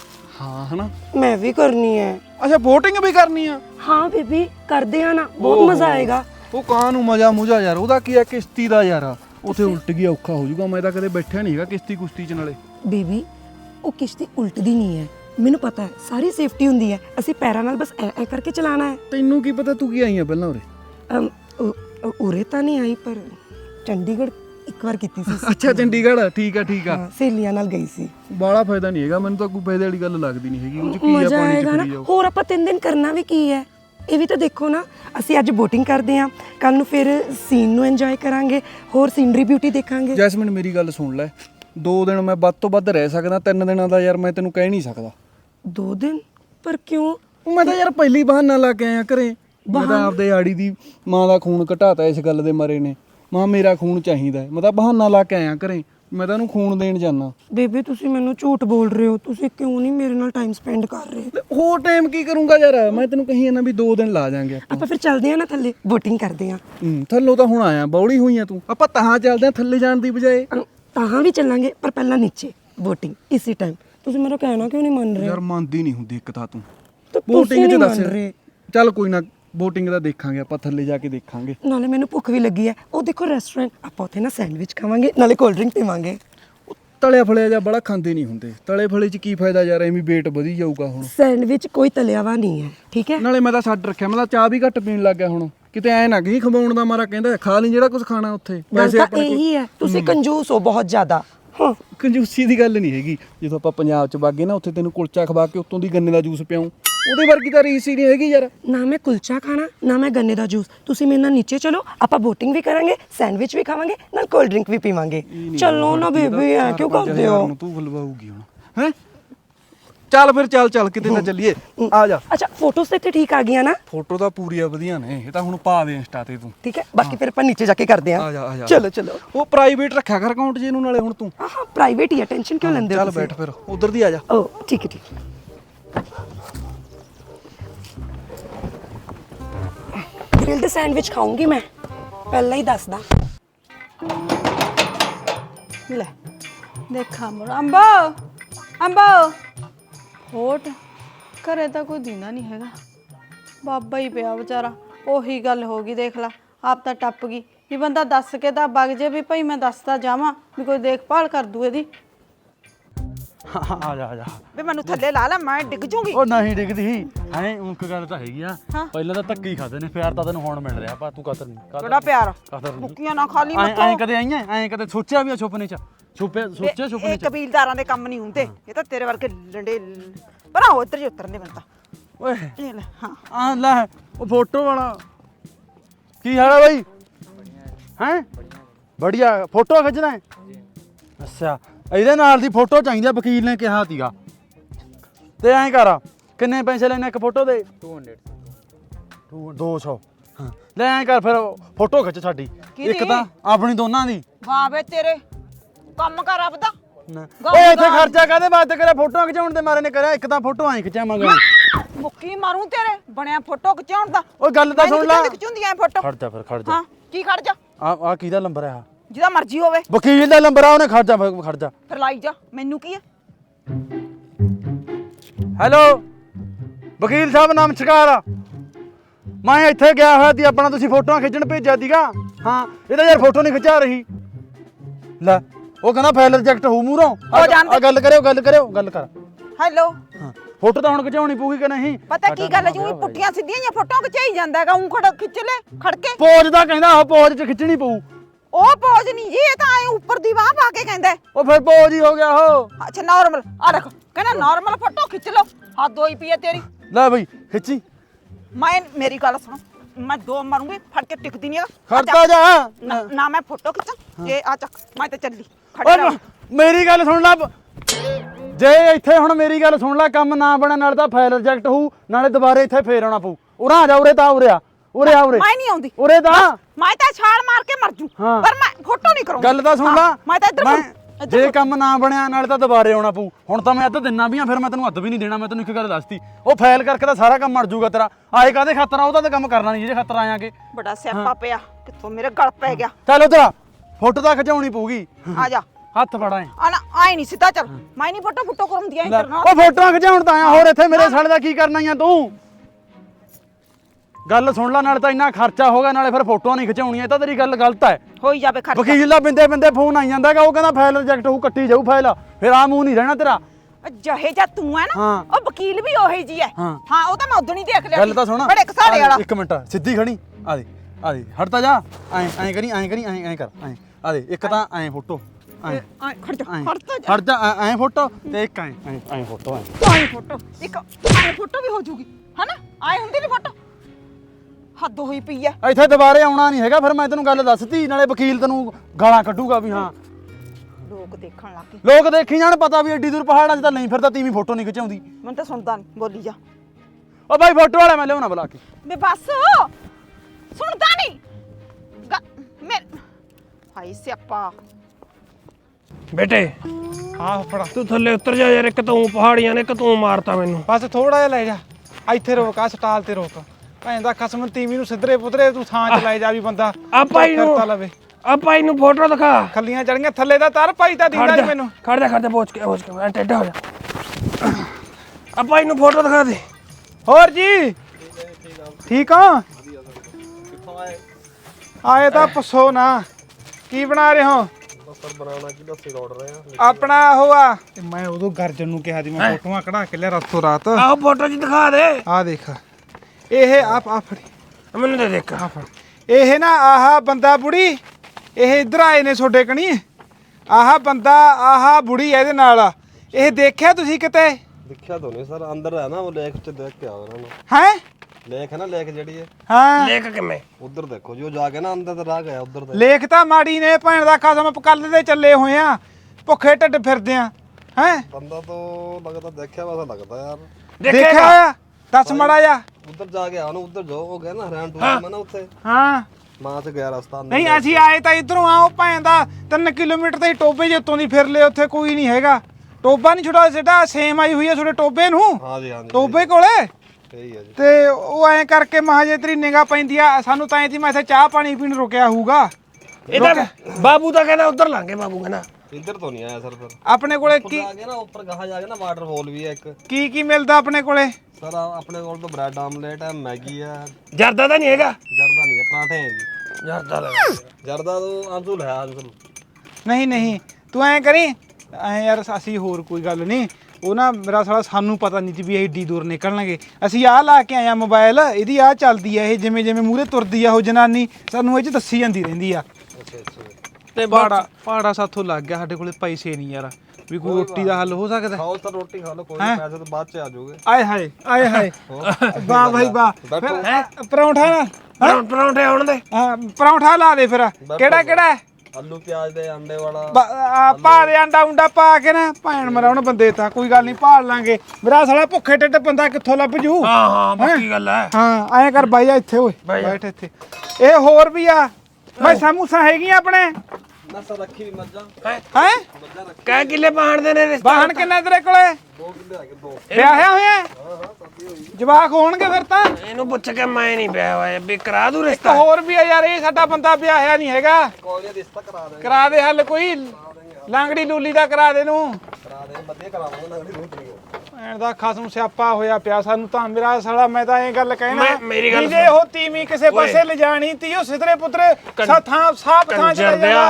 ਹਾਂ ਹਨਾ? ਮੈਂ ਵੀ ਕਰਨੀ ਹੈ। ਅੱਛਾ VOTING ਵੀ ਕਰਨੀ ਆ? ਹਾਂ ਬੇਬੀ ਕਰਦੇ ਆ ਨਾ ਬਹੁਤ ਮਜ਼ਾ ਆਏਗਾ। ਉਹ ਕਾਂ ਨੂੰ ਮਜ਼ਾ ਮੁਝਾ ਯਾਰ ਉਹਦਾ ਕੀ ਆ ਕਿਸ਼ਤੀ ਦਾ ਯਾਰ ਉਥੇ ਉਲਟ ਗਿਆ ਔਖਾ ਹੋ ਜਾਊਗਾ ਮੈਂ ਤਾਂ ਕਦੇ ਬੈਠਿਆ ਨਹੀਂ ਹੈਗਾ ਕਿਸ਼ਤੀ ਕੁਸ਼ਤੀ ਚ ਨਾਲੇ। ਬੇਬੀ ਉਹ ਕਿਸ਼ਤੀ ਉਲਟਦੀ ਨਹੀਂ ਹੈ। ਮੈਨੂੰ ਪਤਾ ਹੈ ਸਾਰੀ ਸੇਫਟੀ ਹੁੰਦੀ ਹੈ। ਅਸੀਂ ਪੈਰਾਂ ਨਾਲ ਬਸ ਐ ਐ ਕਰਕੇ ਚਲਾਣਾ ਹੈ। ਤੈਨੂੰ ਕੀ ਪਤਾ ਤੂੰ ਕੀ ਆਈ ਆ ਪਹਿਲਾਂ ਉਰੇ? ਅਮ, ਉ- ਉ- ਉਰੇ ਤਾਂ ਨਹੀਂ ਆਈ ਪਰ ਚੰਡੀਗੜ੍ਹ ਇੱਕ ਵਾਰ ਕੀਤੀ ਸੀ ਅੱਛਾ ਚੰਡੀਗੜ੍ਹ ਠੀਕ ਆ ਠੀਕ ਆ। ਹਾਂ, ਸਹੇਲੀਆਂ ਨਾਲ ਗਈ ਸੀ। ਬਾਲਾ ਫਾਇਦਾ ਨਹੀਂ ਹੈਗਾ ਮੈਨੂੰ ਤਾਂ ਕੋਈ ਫਾਇਦੇ ਵਾਲੀ ਗੱਲ ਲੱਗਦੀ ਨਹੀਂ ਹੈਗੀ ਉਹ ਚ ਕੀ ਆ ਮਜ਼ਾ ਪਾਣੀ ਚ ਆਏਗਾ ਨਾ। ਫਿਰੀ ਜਾਓ। ਹੋਰ ਆਪਾਂ ਤਿੰਨ ਦਿਨ ਕਰਨਾ ਵੀ ਕੀ ਹੈ? ਇਹ ਵੀ ਤਾਂ ਦੇਖੋ ਨਾ ਅਸੀਂ ਅੱਜ ਬੋਟਿੰਗ ਕਰਦੇ ਹਾਂ ਕੱਲ ਨੂੰ ਫਿਰ ਸੀਨ ਨੂੰ ਇੰਜੋਏ ਕਰਾਂਗੇ ਹੋਰ ਸੀਨਰੀ ਬਿਊਟੀ ਦੇਖਾਂਗੇ। ਜੈਸਮਿਨ ਮੇਰੀ ਗੱਲ ਸੁਣ ਲੈ। ਦੋ ਦਿਨ ਮੈਂ ਵੱਧ ਤੋਂ ਵੱਧ ਰਹਿ ਸਕਦਾ ਤਿੰਨ ਦਿਨਾਂ ਦਾ ਯਾਰ ਮੈਂ ਤੈਨੂੰ ਕਹਿ ਨਹੀਂ ਸਕਦਾ। ਦੋ ਦਿਨ? ਪਰ ਕਿਉਂ? ਮੈਂ ਤਾਂ ਯਾਰ ਪਹਿਲੀ ਬਹਾਨਾ ਲਾ ਕੇ ਆਇਆ ਘਰੇ। ਮੈਂ ਤਾਂ ਆਪਦੇ ਆੜੀ ਦੀ ਮਾਂ ਦਾ ਖੂਨ ਘਟਾਤਾ ਇਸ ਗੱਲ ਦੇ ਮਰੇ ਨੇ। ਮਾਂ ਮੇਰਾ ਖੂਨ ਚਾਹੀਦਾ ਹੈ। ਮੈਂ ਤਾਂ ਬਹਾਨਾ ਲਾ ਕੇ ਆਇਆ ਘਰੇ। ਮੈਂ ਤਾਂ ਉਹਨੂੰ ਖੂਨ ਦੇਣ ਜਾਣਾ ਬੇਬੇ ਤੁਸੀਂ ਮੈਨੂੰ ਝੂਠ ਬੋਲ ਰਹੇ ਹੋ। ਤੁਸੀਂ ਕਿਉਂ ਨਹੀਂ ਮੇਰੇ ਨਾਲ ਟਾਈਮ ਸਪੈਂਡ ਕਰ ਰਹੇ? ਹੋਰ ਟਾਈਮ ਕੀ ਕਰੂੰਗਾ ਯਾਰ? ਮੈਂ ਤੈਨੂੰ ਕਹੀ ਜਾਂਦਾ ਵੀ ਦੋ ਦਿਨ ਲਾ ਜਾਾਂਗੇ ਆਪਾਂ। ਫਿਰ ਚੱਲਦੇ ਹਾਂ ਨਾ ਥੱਲੇ। ਬੋਟਿੰਗ ਕਰਦੇ ਹੂੰ। ਥੱਲੋਂ ਤਾਂ ਹੁਣ ਆਇਆ। ਬੌਲੀ ਹੋਈਆਂ ਤੂੰ। ਆਪਾਂ ਤਾਂ ਚੱਲਦੇ ਆ ਥੱਲੇ ਜਾਣ ਦੀ ਬਜਾਏ। ਤਾਹਾਂ ਵੀ ਚੱਲਾਂਗੇ ਪਰ ਪਹਿਲਾਂ ਨੀਚੇ। ਬੋਟਿੰਗ ਇਸੇ ਟਾਈਮ ਤੁਸੀਂ ਮੇਰਾ ਕਹਿਣਾ ਕਿਉਂ ਨਹੀਂ ਮੰਨ ਰਹੇ? ਯਾਰ ਮੰਨਦੀ ਨਹੀਂ ਹੁੰਦੀ ਇੱਕ ਤਾਂ ਤੂੰ। ਤਾਂ ਬੋਟਿੰਗ ਚ ਦੱਸ। ਚੱਲ ਕੋਈ ਨਾ। ਬੋਟਿੰਗ ਦਾ ਦੇਖਾਂਗੇ ਆਪਾਂ ਥੱਲੇ ਜਾ ਕੇ ਦੇਖਾਂਗੇ। ਨਾਲੇ ਮੈਨੂੰ ਭੁੱਖ ਵੀ ਲੱਗੀ ਹੈ ਉਹ ਦੇਖੋ ਰੈਸਟੋਰੈਂਟ ਆਪਾਂ ਉੱਥੇ ਨਾ ਸੈਂਡਵਿਚ ਖਾਵਾਂਗੇ ਨਾਲੇ ਕੋਲਡ ਡਰਿੰਕ ਪੀਵਾਂਗੇ। ਤਲਿਆ ਫਲਿਆ ਜਾਂ ਬੜਾ ਖਾਂਦੇ ਨਹੀਂ ਹੁੰਦੇ। ਤਲੇ ਫਲੇ ਚ ਕੀ ਫਾਇਦਾ ਯਾਰ ਐਵੇਂ weight ਵਧੀ ਜਾਊਗਾ ਹੁਣ। ਸੈਂਡਵਿਚ ਕੋਈ ਤਲਿਆ ਵਾ ਨਹੀਂ ਹੈ ਠੀਕ ਹੈ ਨਾਲੇ ਮੈਂ ਤਾਂ ਛੱਡ ਰੱਖਿਆ ਮੈਂ ਤਾਂ ਚਾਹ ਵੀ ਘੱਟ ਪੀਣ ਲੱਗ ਗਿਆ ਹੁਣ। ਕਿਤੇ ਐ ਨਾ ਕਹੀਂ ਖਵਾਉਣ ਦਾ ਮਾਰਾ ਕਹਿੰਦਾ ਖਾ ਲਈ ਜਿਹੜਾ ਕੁਝ ਖਾਣਾ ਉੱਥੇ। ਵੈਸੇ ਆਪਣੇ ਕੋਲ ਇਹੀ ਹੈ। ਤੁਸੀਂ ਕੰਜੂਸ ਹੋ ਬਹੁਤ ਜ਼ਿਆਦਾ। ਹਾਂ। ਕੰਜੂਸੀ ਦੀ ਗੱਲ ਨਹੀਂ ਹੈਗੀ। ਜਦੋਂ ਆਪਾਂ ਪੰਜਾਬ ਚ ਵਾਗੇ ਨਾ ਉੱਥੇ ਤੈਨੂੰ ਕੁਲਚਾ ਖਵਾ ਕੇ ਉੱਤੋਂ ਦੀ ਗੰਨੇ ਦਾ ਜੂਸ ਪਿਆਉਂ। ਉਹਦੇ ਵਰਗੀ ਤਾਂ ਰੀਸ ਹੀ ਨਹੀਂ ਹੈਗੀ ਯਾਰ। ਨਾ ਮੈਂ ਕੁਲਚਾ ਖਾਣਾ ਨਾ ਮੈਂ ਗੰਨੇ ਦਾ ਜੂਸ। ਤੁਸੀਂ ਮੇਰੇ ਨਾਲ ਨੀਚੇ ਚਲੋ ਆਪਾਂ ਬੋਟਿੰਗ ਵੀ ਕਰਾਂਗੇ ਸੈਂਡਵਿਚ ਵੀ ਖਾਵਾਂਗੇ ਨਾਲ ਕੋਲਡ ਡਰਿੰਕ ਵੀ ਪੀਵਾਂਗੇ। ਚਲੋ ਨਾ ਬੇਬੀ ਐ ਕਿਉਂ ਕਰਦੇ ਹੋ? ਤੂੰ ਬੁਲਵਾਉਗੀ ਹੁਣ ਹੈ? ਚੱਲ ਫਿਰ ਚੱਲ ਚੱਲ ਕਿਤੇ ਨਾ ਚੱਲੀਏ। ਆ ਜਾ। ਅੱਛਾ ਫੋਟੋਸ ਤਾਂ ਇੱਥੇ ਠੀਕ ਆ ਗਈਆਂ ਨਾ? ਫੋਟੋ ਤਾਂ ਪੂਰੀਆਂ ਵਧੀਆ ਨੇ ਇਹ ਤਾਂ ਹੁਣ ਪਾ ਦੇ ਇੰਸਟਾ ਤੇ ਤੂੰ। ਠੀਕ ਹੈ ਬਾਕੀ ਫਿਰ ਆਪਾਂ ਨੀਚੇ ਜਾ ਕੇ ਕਰਦੇ ਆ ਜਾ, ਆ ਹਾਂ ਜਾ। ਚਲੋ ਚਲੋ। ਉਹ ਪ੍ਰਾਈਵੇਟ ਰੱਖਿਆ ਕਰ ਅਕਾਊਂਟ ਜੇ ਨੂੰ ਨਾਲੇ ਹੁਣ ਤੂੰ। ਹਾਂ ਪ੍ਰਾਈਵੇਟ ਹੀ ਹੈ ਟੈਨਸ਼ਨ ਕਿਉਂ ਲੈਂਦੇ ਹੋ ਚੱਲ? ਬੈਠ ਫਿਰ ਉਧਰ ਦੀ ਆ ਜਾ। ਓ ਠੀਕ ਹੈ ਠੀਕ ਹੈ। ਗ੍ਰਿਲਡ ਸੈਂਡਵਿਚ ਖਾਉਂਗੀ ਮੈਂ। ਪਹਿਲਾਂ ਹੀ ਦੱਸਦਾ। ਲੈ, ਦੇਖਾਂ ਮੋੜ ਅੰਬਾ। ਅੰਬਾ। ਹੋਟ ਘਰੇ ਤਾਂ ਕੋਈ ਦਿੰਦਾ ਨਹੀਂ ਹੈਗਾ। ਬਾਬਾ ਹੀ ਪਿਆ ਵਿਚਾਰਾ। ਉਹੀ ਗੱਲ ਹੋ ਗਈ, ਦੇਖ ਲਾ, ਆਪ ਤਾਂ ਟੱਪ ਗਈ। ਵੀ ਬੰਦਾ ਦੱਸ ਕੇ ਤਾਂ ਵਗ ਜੇ ਵੀ ਭਾਈ ਮੈਂ ਦੱਸਦਾ ਜਾਵਾਂ, ਵੀ ਕੋਈ ਦੇਖਭਾਲ ਕਰ ਦੂ ਇਹਦੀ। ਆ ਜਾ ਆ ਜਾ। ਵੀ ਮੈਨੂੰ ਥੱਲੇ ਲਾ ਲੈ ਮੈਂ ਡਿੱਗ ਜੂਗੀ। ਉਹ ਨਹੀਂ ਡਿੱਗਦੀ। ਹੈ ਉਂਕ ਗੱਲ ਤਾਂ ਹੈਗੀ ਆ। ਪਹਿਲਾਂ ਤਾਂ ਧੱਕੇ ਹੀ ਖਾਦੇ ਨੇ ਪਿਆਰ ਤਾਂ ਤੈਨੂੰ ਹੁਣ ਮਿਲ ਰਿਹਾ ਪਰ ਤੂੰ ਕਦਰ ਨਹੀਂ ਕਦਰ ਕਿਹੜਾ ਪਿਆਰ? ਕਦਰ ਨਹੀਂ। ਮੁੱਕੀਆਂ ਨਾ ਖਾਲੀ ਐਂ ਐਂ ਕਦੇ ਆਈਆਂ? ਐਂ ਕਦੇ ਸੋਚਿਆ ਵੀ ਆ ਸੁਪਨੇ ਚ? ਸੁਪੇ ਸੋਚਿਆ ਸੁਪਨੇ ਇਹ ਚ? ਕਬੀਲਦਾਰਾਂ ਦੇ ਕੰਮ ਨਹੀਂ ਹੁੰਦੇ। ਇਹ ਤਾਂ ਤੇਰੇ ਵਰਗੇ ਲੰਡੇ ਪਰ ਹੋ ਇੱਧਰ ਹੀ ਉਤਰਨ ਦੇ ਮੈਨੂੰ ਤਾਂ। ਓਏ। ਇਹ ਲੈ ਹਾਂ। ਆ ਲੈ ਉਹ ਫੋਟੋ ਵਾਲਾ। ਕੀ ਹਾਲ ਹੈ ਬਾਈ? ਹੈ? ਬੜੀਆ ਫੋਟੋ ਖਿੱਚਣਾ ਹੈ? ਅੱਛਾ। ਇਹਦੇ ਨਾਲ ਦੀ ਫੋਟੋ ਚਾਹੀਦੀ ਆ ਵਕੀਲ ਨੇ ਕਿਹਾ ਸੀਗਾ। ਤੇ ਐਂ ਕਰ ਕਿੰਨੇ ਪੈਸੇ ਲੈਣੇ ਇੱਕ ਫੋਟੋ ਦੇ? 200 200 ਹਾਂ ਲੈ ਐਂ ਕਰ ਫਿਰ ਫੋਟੋ ਖਿੱਚ ਸਾਡੀ। ਇੱਕ ਤਾਂ ਆਪਣੀ ਦੋਨਾਂ ਦੀ। ਵਾਹ ਵੇ ਤੇਰੇ। ਕੰਮ ਕਰ ਆਪਦਾ। ਨਾ। ਓਏ ਇੱਥੇ ਖਰਚਾ ਕਾਦੇ ਵਾਸਤੇ ਕਰਿਆ? ਫੋਟੋਆਂ ਖਿਚਾਉਣ ਦੇ ਮਾਰੇ ਨੇ ਕਰਿਆ। ਇੱਕ ਤਾਂ ਫੋਟੋ ਐਂ ਖਿਚਾਵਾਂਗੇ ਮੁੱਕੀ ਮਾਰੂ ਤੇਰੇ। ਬਣਿਆ ਫੋਟੋ ਖਿਚਾਉਣ ਦਾ। ਓਏ ਗੱਲ ਤਾਂ ਸੁਣ ਲੈ। ਖਿਚੁੰਦੀਆਂ ਫੋਟੋ। ਖੜ ਜਾ ਫਿਰ ਖੜ ਜਾ। ਹਾਂ ਕੀ ਖੜ ਜਾ? ਆ ਆ ਕਿਹਦਾ ਨੰਬਰ ਆ? ਜਿਹਦਾ ਮਰਜ਼ੀ ਹੋਵੇ। ਵਕੀਲ ਦਾ ਨੰਬਰ ਆ ਉਹਨੇ ਖੜ ਜਾ ਖੜ ਜਾ। ਫਿਰ ਲਾਈ ਜਾ ਮੈਨੂੰ ਕੀ ਹੈ ਹੈਲੋ? ਵਕੀਲ ਸਾਹਿਬ ਨਮਸਕਾਰ ਮੈਂ ਇੱਥੇ ਗਿਆ ਹੋਇਆ ਸੀ ਆਪਣਾ ਤੁਸੀਂ ਫੋਟੋਆਂ ਖਿੱਚਣ ਭੇਜਿਆ ਸੀਗਾ। ਹਾਂ ਇਹਦਾ ਯਾਰ ਫੋਟੋ ਨਹੀਂ ਖਿਚਾ ਰਹੀ। ਲੈ ਉਹ ਕਹਿੰਦਾ ਫਾਈਲ ਰਿਜੈਕਟ ਹੋਊ ਮੂਰੋਂ ਹੋ ਜਾਣ ਦੇ। ਆ ਗੱਲ ਕਰਿਓ ਗੱਲ ਕਰਿਓ ਗੱਲ ਕਰ। ਹੈਲੋ? ਹਾਂ ਫੋਟੋ ਤਾਂ ਹੁਣ ਖਿਚਾਉਣੀ ਪਊਗੀ ਕਿ ਨਹੀਂ? ਪਤਾ ਕੀ ਗੱਲ ਹੈ ਜੀ ਊਂ ਪੁੱਠੀਆਂ ਸਿੱਧੀਆਂ ਜਾਂ ਫੋਟੋ ਖਿਚਾਈ ਜਾਂਦਾ ਹੈਗਾ ਉਂ ਖੜ ਖਿੱਚ ਲੈ ਖੜ ਕੇ ਪੋਜ ਦਾ ਕਹਿੰਦਾ ਉਹ ਪੋਜ 'ਚ ਖਿੱਚਣੀ ਪਊ। ਉਹ ਪੋਜ ਨਹੀਂ ਜੀ ਇਹ ਤਾਂ ਐ ਉੱਪਰ ਦੀ ਬਾਹ ਪਾ ਕੇ ਕਹਿੰਦਾ। ਹੈ। ਉਹ ਫਿਰ ਪੋਜ ਹੀ ਹੋ ਗਿਆ ਉਹ। ਅੱਛਾ ਨਾਰਮਲ ਆ ਦੇਖ ਕਹਿੰਦਾ ਨਾਰਮਲ ਫੋਟੋ ਖਿੱਚ ਲਓ। ਹੱਦ ਹੋਈ ਪਈ ਹੈ ਤੇਰੀ। ਲੈ ਬਈ ਖਿੱਚੀ। ਮੈਂ ਮੇਰੀ ਗੱਲ ਸੁਣ। ਮੈਂ ਦੋ ਮਾਰੂੰਗੀ ਫੜ ਕੇ ਟਿਕਦੀ ਨਹੀਂ ਖੜਤਾ ਜਾ। ਨਾ ਨਾ ਮੈਂ ਫੋਟੋ ਖਿੱਚਾਂ ਇਹ ਆ ਚੱਕ ਮੈਂ ਤਾਂ ਚੱਲੀ। ਖੜ ਓਏ ਜਾ। ਮ- ਮੇਰੀ ਗੱਲ ਸੁਣ ਲੈ। ਜੇ ਇੱਥੇ ਹੁਣ ਮੇਰੀ ਗੱਲ ਸੁਣ ਲੈ ਕੰਮ ਨਾ ਬਣੇ ਨਾਲ ਤਾਂ ਫਾਈਲ ਰਿਜੈਕਟ ਹੋਊ ਨਾਲੇ ਦੁਬਾਰੇ ਇੱਥੇ ਫੇਰ ਆਉਣਾ ਪਊ। ਉਰਾ ਆ ਜਾ ਉਰੇ ਤਾਂ ਉਰੇ ਆ। ਉਰੇ ਆ ਉਰੇ। ਮੈਂ ਨਹੀਂ ਆਉਂਦੀ। ਉਰੇ ਤਾਂ। ਮੈਂ ਤਾਂ ਛਾਲ ਮਾਰ ਕੇ ਮਰ ਜੂ। ਹਾਂ। ਪਰ ਮੈਂ ਫੋਟੋ ਨਹੀਂ ਕਰਾਉਂਦੀ। ਗੱਲ ਤਾਂ ਸੁਣ ਹਾਂ, ਲੈ ਮੈਂ ਤਾਂ ਇੱਧਰ ਮੈਂ- ਇੱਧਰ ਜੇ। ਕੰਮ ਨਾ ਬਣਿਆ ਨਾਲੇ ਤਾਂ ਦੁਬਾਰੇ ਆਉਣਾ ਪਊ। ਹੁਣ ਤਾਂ ਮੈਂ ਅੱਧ ਦਿਨਾ ਵੀ ਆ ਫਿਰ ਮੈਂ ਤੈਨੂੰ ਹੱਦ ਵੀ ਨਹੀਂ ਦੇਣਾ ਮੈਂ ਤੈਨੂੰ ਇੱਕ ਗੱਲ ਦੱਸਤੀ। ਉਹ ਫਾਈਲ ਕਰਕੇ ਤਾਂ ਸਾਰਾ ਕੰਮ ਮਰ ਜੂਗਾ ਤੇਰਾ। ਆਏ ਕਾਦੇ ਖਾਤਰ ਆ? ਉਹਦਾ ਤਾਂ ਕੰਮ ਕਰਨਾ ਨਹੀਂ ਜਿਹਦੇ ਖਾਤਰ ਆਇਆਗੇ ਬੜਾ ਸਿਆਪਾ ਪਿਆ। ਕਿੱਥੋਂ ਮੇਰੇ ਗਲ ਪੈ ਗਿਆ। ਚੱਲ ਉਧਰ ਫੋਟੋ ਤਾਂ ਖਿਚਾਉਣੀ ਪਊਗੀ। ਆ ਜਾ। ਹੱਥ ਫੜਾਏ ਆ ਨਾ ਆਈ ਨਹੀਂ ਸਿੱਧਾ ਚੱਲ। ਮੈਂ ਨਹੀਂ ਫੋਟੋ ਫੋਟੋ ਕਰਾਉਂਦੀ ਐ ਉਹ ਫੋਟੋਆਂ ਖਿਚਾਉਣ ਤਾਂ ਆਇਆ ਹੋਰ ਇੱਥੇ ਮੇਰੇ ਸਾਲੇ ਦਾ ਕੀ ਕਰਨਾ ਹੀ ਆ ਤੂੰ? ਗੱਲ ਸੁਣ ਲੈ ਨਾਲੇ ਤਾਂ ਇੰਨਾ ਖਰਚਾ ਹੋ ਗਿਆ ਨਾਲੇ ਫਿਰ ਫੋਟੋਆਂ ਨਹੀਂ ਖਿਚਾਉਣੀਆਂ ਇਹ ਤਾਂ ਤੇਰੀ ਗੱਲ ਗਲਤ ਹੈ। ਹੋਈ ਜਾਵੇ ਖਰਚਾ। ਵਕੀਲ ਦਾ ਬਿੰਦੇ ਬਿੰਦੇ ਫੋਨ ਆਈ ਜਾਂਦਾ ਹੈਗਾ ਉਹ ਕਹਿੰਦਾ ਫਾਈਲ ਰਿਜੈਕਟ ਹੋਊ ਕੱਟੀ ਜਾਊ ਫਾਈਲ ਫਿਰ ਆ ਮੂੰਹ ਨਹੀਂ ਰਹਿਣਾ ਤੇਰਾ। ਜਹੇ ਜਾ ਤੂੰ ਐ ਨਾ ਹਾਂ। ਉਹ ਵਕੀਲ ਵੀ ਉਹੀ ਜੀ ਹਾਂ। ਹਾਂ। ਉਹ ਤਾਂ ਮੈਂ ਉਦੋਂ ਹੀ ਦੇਖ ਲਿਆ ਗੱਲ। ਤਾਂ ਸੁਣ। ਬੜੇ ਕਸਾੜੇ ਵਾਲਾ। ਇੱਕ ਮਿੰਟ ਸਿੱਧੀ ਖੜੀ ਆ ਦੇ ਆ ਦੇ ਹਟਤਾ ਜਾ। ਐਂ ਐਂ ਕਰੀ ਐਂ ਕਰੀ ਐਂ ਐਂ ਕਰ ਐਂ। ਆ ਦੇ ਇੱਕ ਤਾਂ ਐਂ ਫੋਟੋ ਐਂ। ਆ ਖੜ ਜਾ ਐਂ। ਖੜ ਤਾਂ ਜਾ। ਹਟ ਜਾ ਐਂ- ਐਂ ਫੋਟੋ ਤੇ ਇੱਕ ਐਂ ਐਂ ਐਂ ਫੋਟੋ ਐਂ। ਆਏ ਫੋਟੋ ਇੱਕ ਆਏ ਫੋਟੋ ਵੀ ਹੋ ਜੂਗੀ ਹਨਾ? ਆਏ ਹੁੰਦੀ ਨਹੀਂ ਫੋਟੋ? ਹੱਦ ਹੋਈ ਪਈ ਐ ਇੱਥੇ ਦੁਬਾਰੇ ਆਉਣਾ ਨਹੀਂ ਹੈਗਾ ਫਿਰ ਮੈਂ ਤੈਨੂੰ ਗੱਲ ਦੱਸਤੀ ਨਾਲੇ ਵਕੀਲ ਤੈਨੂੰ ਗਾਲਾਂ ਕੱਢੂਗਾ ਵੀ ਹਾਂ। ਲੋਕ ਦੇਖਣ ਲੱਗ ਗਏ। ਲੋਕ ਦੇਖੀ ਜਾਣ ਪਤਾ ਵੀ ਐਡੀ ਦੂਰ ਪਹਾੜਾਂ 'ਚ ਤਾਂ ਨਹੀਂ ਫਿਰਦਾ ਤੀਵੀਂ ਫੋਟੋ ਨਹੀਂ ਖਿਚਾਉਂਦੀ। ਮੈਨੂੰ ਤਾਂ ਸੁਣਦਾ ਨਹੀਂ ਬੋਲੀ ਜਾ। ਓ ਬਾਈ ਫੋਟੋ ਵਾਲਾ ਮੈਂ ਲਿਆਉਣਾ ਬੁਲਾ ਕੇ। ਮੈਂ ਬਸ ਸੁਣਦਾ ਨਹੀਂ ਮੈਂ ਹਾਈ ਸਿਆਪਾ। ਬੇਟੇ ਹਾਂ ਫੜਾ। ਤੂੰ ਥੱਲੇ ਉਤਰ ਜਾ ਯਾਰ ਇੱਕ ਤੂੰ ਪਹਾੜੀਆਂ ਨੇ ਇੱਕ ਤੂੰ ਮਾਰਤਾ ਮੈਨੂੰ। ਬਸ ਥੋੜਾ ਜਿਹਾ ਲੈ ਜਾ। ਇੱਥੇ ਰੋਕ ਆ ਸਟਾਲ ਤੇ ਰੋਕ। ਭੈਣ ਦਾ ਖਸਮ ਤੀਵੀਂ ਨੂੰ ਸਿੱਧਰੇ ਪੁੱਧਰੇ ਤੂੰ ਥਾਂ ਚ ਲੈ ਜਾ ਵੀ ਬੰਦਾ ਆ ਭਾਈ ਨੂੰ ਫਿਰਤਾ ਲਵੇ। ਆ ਭਾਈ ਨੂੰ ਫੋਟੋ ਦਿਖਾ। ਖੱਲੀਆਂ ਚੜੀਆਂ ਥੱਲੇ ਦਾ ਤਰ ਭਾਈ ਤਾਂ ਦੀਦਾ ਮੈਨੂੰ। ਖੜ ਜਾ ਖੜ ਜਾ ਪਹੁੰਚ ਕੇ ਪਹੁੰਚ ਕੇ ਟੇਢਾ ਹੋ ਜਾ। ਆ ਭਾਈ ਨੂੰ ਫੋਟੋ ਦਿਖਾ ਦੇ। ਹੋਰ ਜੀ ਠੀਕ ਹੋ? ਆਏ ਤਾਂ ਪੁੱਛੋ ਨਾ ਕੀ ਬਣਾ ਰਹੇ ਹੋ? ਆਪਣਾ ਉਹ ਆ। ਤੇ ਮੈਂ ਉਦੋਂ ਗਰਜਨ ਨੂੰ ਕਿਹਾ ਸੀ ਮੈਂ ਫੋਟੋਆਂ ਕਢਾ ਕੇ ਲਿਆ ਰਸਤੋਂ ਰਾਤ। ਆਹ ਫੋਟੋ ਜੀ ਦਿਖਾ ਦੇ। ਆ ਦੇਖ। ਇਹ ਆਪ ਆ ਫੜ। ਮੈਨੂੰ ਦੇ ਦੇਖ ਆ ਫੜ। ਇਹ ਨਾ ਆਹਾ ਬੰਦਾ ਬੁੜੀ ਇਹ ਇਧਰ ਆਏ ਨੇ ਛੋਡੇ ਕਣੀ। ਆਹਾ ਬੰਦਾ ਆਹਾ ਬੁੜੀ ਇਹਦੇ ਨਾਲ। ਇਹ ਦੇਖਿਆ ਤੁਸੀਂ ਕਿਤੇ? ਦੇਖਿਆ ਤੋਂ ਨਹੀਂ ਸਰ ਅੰਦਰ ਹੈ ਨਾ ਉਹ ਲੇਖ ਚ ਦੇਖ ਕੇ ਆਉਣਾ ਨਾ ਹੈ? ਲੇਖ ਨਾ ਲੇਖ ਜਿਹੜੀ ਹੈ। ਹਾਂ। ਲੇਖ ਕਿਵੇਂ? ਉਧਰ ਦੇਖੋ ਜੋ ਜਾ ਕੇ ਨਾ ਅੰਦਰ ਤੇ ਰਾਹ ਗਿਆ ਉਧਰ ਤੇ। ਲੇਖ ਤਾਂ ਮਾੜੀ ਨੇ ਭੈਣ ਦਾ ਕਸਮ ਕੱਲ ਦੇ ਚੱਲੇ ਹੋਏ ਆ। ਭੁੱਖੇ ਢਿੱਡ ਫਿਰਦੇ ਆ। ਹੈ? ਬੰਦਾ ਤੋਂ ਲੱਗਦਾ ਦੇਖਿਆ ਵਾਸਾ ਲੱਗਦਾ ਯਾਰ। ਦੇਖਿਆ ਦੱਸ ਮੜਾ ਜਾ ਉਧਰ ਜਾ ਕੇ ਆਉਣ ਉਧਰ ਜਾਓ ਉਹ ਗਿਆ ਨਾ ਹਰਿਆਣ ਟੂਰ ਮੈਂ ਨਾ ਉੱਥੇ। ਹਾਂ। ਮਾਂ ਤੇ ਗਿਆ ਰਸਤਾ ਨਹੀਂ ਅਸੀਂ ਆਏ ਤਾਂ ਇਧਰੋਂ ਆ ਉਹ ਭੈਣ ਦਾ 3 ਕਿਲੋਮੀਟਰ ਤੇ ਟੋਬੇ ਜਿੱਤੋਂ ਦੀ ਫਿਰ ਲੈ ਉੱਥੇ ਕੋਈ ਨਹੀਂ ਹੈਗਾ। ਟੋਬਾ ਨਹੀਂ ਛੁੱਟਾ ਜਿਹੜਾ ਸੇਮ ਆਈ ਹੋਈ ਆ ਤੁਹਾਡੇ ਟੋਬੇ ਨੂੰ? ਹਾਂਜੀ ਹਾਂਜੀ ਟੋਬੇ ਕੋਲੇ? ਸਹੀ ਹੈ ਜੀ। ਤੇ ਉਹ ਐ ਕਰਕੇ ਮਹਾ ਜੇ ਤੇਰੀ ਨਿਗਾ ਪੈਂਦੀ ਆ ਸਾਨੂੰ ਤਾਂ ਐਂ ਦੀ ਮੈਂ ਇੱਥੇ ਚਾਹ ਪਾਣੀ ਪੀਣ ਰੁਕਿਆ ਹੋਊਗਾ। ਇਹ ਬਾਬੂ ਦਾ ਕਹਿੰਦਾ ਉਧਰ ਲਾਂਗੇ ਬਾਬੂ ਕਹਿੰਦਾ। ਇੱਧਰ ਤੋਂ ਨਹੀਂ ਆਇਆ ਸਰ ਫਿਰ। ਆਪਣੇ ਕੋਲੇ ਕੀ ਆ ਗਿਆ ਨਾ ਉੱਪਰ ਗਾਹ ਜਾ ਕੇ ਨਾ ਵਾਟਰਫਾਲ ਵੀ ਹੈ ਇੱਕ। ਕੀ ਕੀ ਮਿਲਦਾ ਆਪਣੇ ਕੋਲੇ? ਸਰ ਆਪਣੇ ਕੋਲ ਤਾਂ ਬ੍ਰੈਡ ਆਮਲੇਟ ਹੈ ਮੈਗੀ ਹੈ। ਜਰਦਾ ਤਾਂ ਨਹੀਂ ਹੈਗਾ? ਜਰਦਾ ਨਹੀਂ ਹੈ ਪਰਾਂਠੇ ਹੈ ਜੀ। ਜਰਦਾ ਜਰਦਾ ਤੋਂ ਅੰਸੂਲ ਹੈ ਅੰਸੂਲ ਨਹੀਂ ਨਹੀਂ। ਤੂੰ ਐਂ ਕਰੀ ਐਂ ਯਾਰ ਅਸੀਂ ਹੋਰ ਕੋਈ ਗੱਲ ਨਹੀਂ। ਉਹ ਨਾ ਮੇਰਾ ਸਾਲਾ ਸਾਨੂੰ ਪਤਾ ਨਹੀਂ ਸੀ ਵੀ ਇਹ ਏਡੀ ਦੂਰ ਨਿਕਲਣਗੇ। ਅਸੀਂ ਆਹ ਲਾ ਕੇ ਆਇਆ ਮੋਬਾਈਲ ਇਹਦੀ ਆਹ ਚੱਲਦੀ ਆ ਇਹ ਜਿਵੇਂ ਜਿਵੇਂ ਮੂਹਰੇ ਤੁਰਦੀ ਆ ਉਹ ਜਨਾਨੀ। ਸਾਨੂੰ ਇਹ ਚ ਦੱਸੀ ਜਾਂਦੀ ਰਹਿੰਦੀ ਆ। ਤੇ ਪਾੜਾ ਪਾੜਾ ਸਾਥੋਂ ਲੱਗ ਗਿਆ ਸਾਡੇ ਕੋਲੇ ਪੈਸੇ ਨਹੀਂ ਯਾਰ। ਵੀ ਕੋਈ ਰੋਟੀ ਦਾ ਹੱਲ ਹੋ ਸਕਦਾ? ਖਾਓ ਤਾਂ ਰੋਟੀ ਖਾ ਕੋਈ ਪੈਸੇ ਤਾਂ ਬਾਅਦ ਚ ਆ ਜਾਓਗੇ। ਆਏ ਹਾਏ ਆਏ ਹਾਏ। ਵਾਹ ਭਾਈ ਵਾਹ। ਫਿਰ ਪਰੌਂਠਾ ਨਾ ਪਰੌਂਠੇ ਆਉਣ ਦੇ। ਹਾਂ, ਪਰੌਂਠਾ ਲਾ ਦੇ ਫਿਰ। ਕਿਹੜਾ ਕਿਹੜਾ? ਹੈ? ਪਿਆਜ਼ ਦੇ ਅੰਡੇ ਵਾਲਾ। ਆ, ਪਾ ਦੇ ਅੰਡਾ ਉਂਡਾ ਪਾ ਕੇ ਨਾ ਭੈਣ ਮਰਾਉਣ ਬੰਦੇ ਤਾਂ ਕੋਈ ਗੱਲ ਨਹੀਂ ਭਾਲ ਲਾਂਗੇ। ਮੇਰਾ ਸਾਲਾ ਭੁੱਖੇ ਟੱਟ ਬੰਦਾ ਕਿੱਥੋਂ ਲੱਭ ਜੂ? ਹਾਂ ਹਾਂ ਪੱਕੀ ਗੱਲ ਹੈ। ਹਾਂ ਐਂ ਕਰ ਬਾਈ ਜਾ ਇੱਥੇ ਓਏ। ਬੈਠ ਇੱਥੇ। ਇਹ ਹੋਰ ਵੀ ਆ। ਮੈਂ ਸਮੂਸਾ ਹੈਗੀਆਂ ਆਪਣੇ। ਤੇਰੇ ਕੋਲੇ? ਦੋ ਹੋਇਆ? ਜਵਾਕ ਹੋਣਗੇ ਫਿਰ ਤਾਂ? ਇਹਨੂੰ ਪੁੱਛ ਕੇ ਮੈਂ ਨਹੀਂ ਪਿਆ ਹੋਇਆ ਕਰਾ ਦੂ ਰਿਸ਼ਤਾ? ਹੋਰ ਵੀ ਆ ਯਾਰ ਸਾਡਾ ਬੰਦਾ ਵਿਆਹਿਆ ਨਹੀਂ ਹੈਗਾ। ਕਰਾ ਦੇ ਹੱਲ ਕੋਈ। ਲਾਂਗੜੀ ਲੂਲੀ ਦਾ ਕਰਾ ਦੇ ਨੂੰ। ਕਰਾ ਦੇ ਵਧੀਆ ਕਰਾਵਾਂਗੇ ਲੰਗੜੀ ਰੋਜ਼ ਨਹੀਂ ਐਂ ਦਾ ਖਸਮ ਸਿਆਪਾ ਹੋਇਆ ਪਿਆ ਸਾਨੂੰ ਤਾਂ ਮੇਰਾ ਸਾਲਾ ਮੈਂ ਤਾਂ ਇਹ ਗੱਲ ਕਹਿਣਾ ਮੇਰੀ ਗੱਲ ਜੇ ਸੁਣ। ਉਹ ਤੀਵੀਂ ਕਿਸੇ ਪਾਸੇ ਲਿਜਾਣੀ ਤੀ ਉਹ ਸਿਧਰੇ ਪੁੱਤਰੇ ਸਾਥਾਂ ਸਾਫ਼ ਥਾਂ ਚ ਲੈ ਕੰਜਰਦਿਆ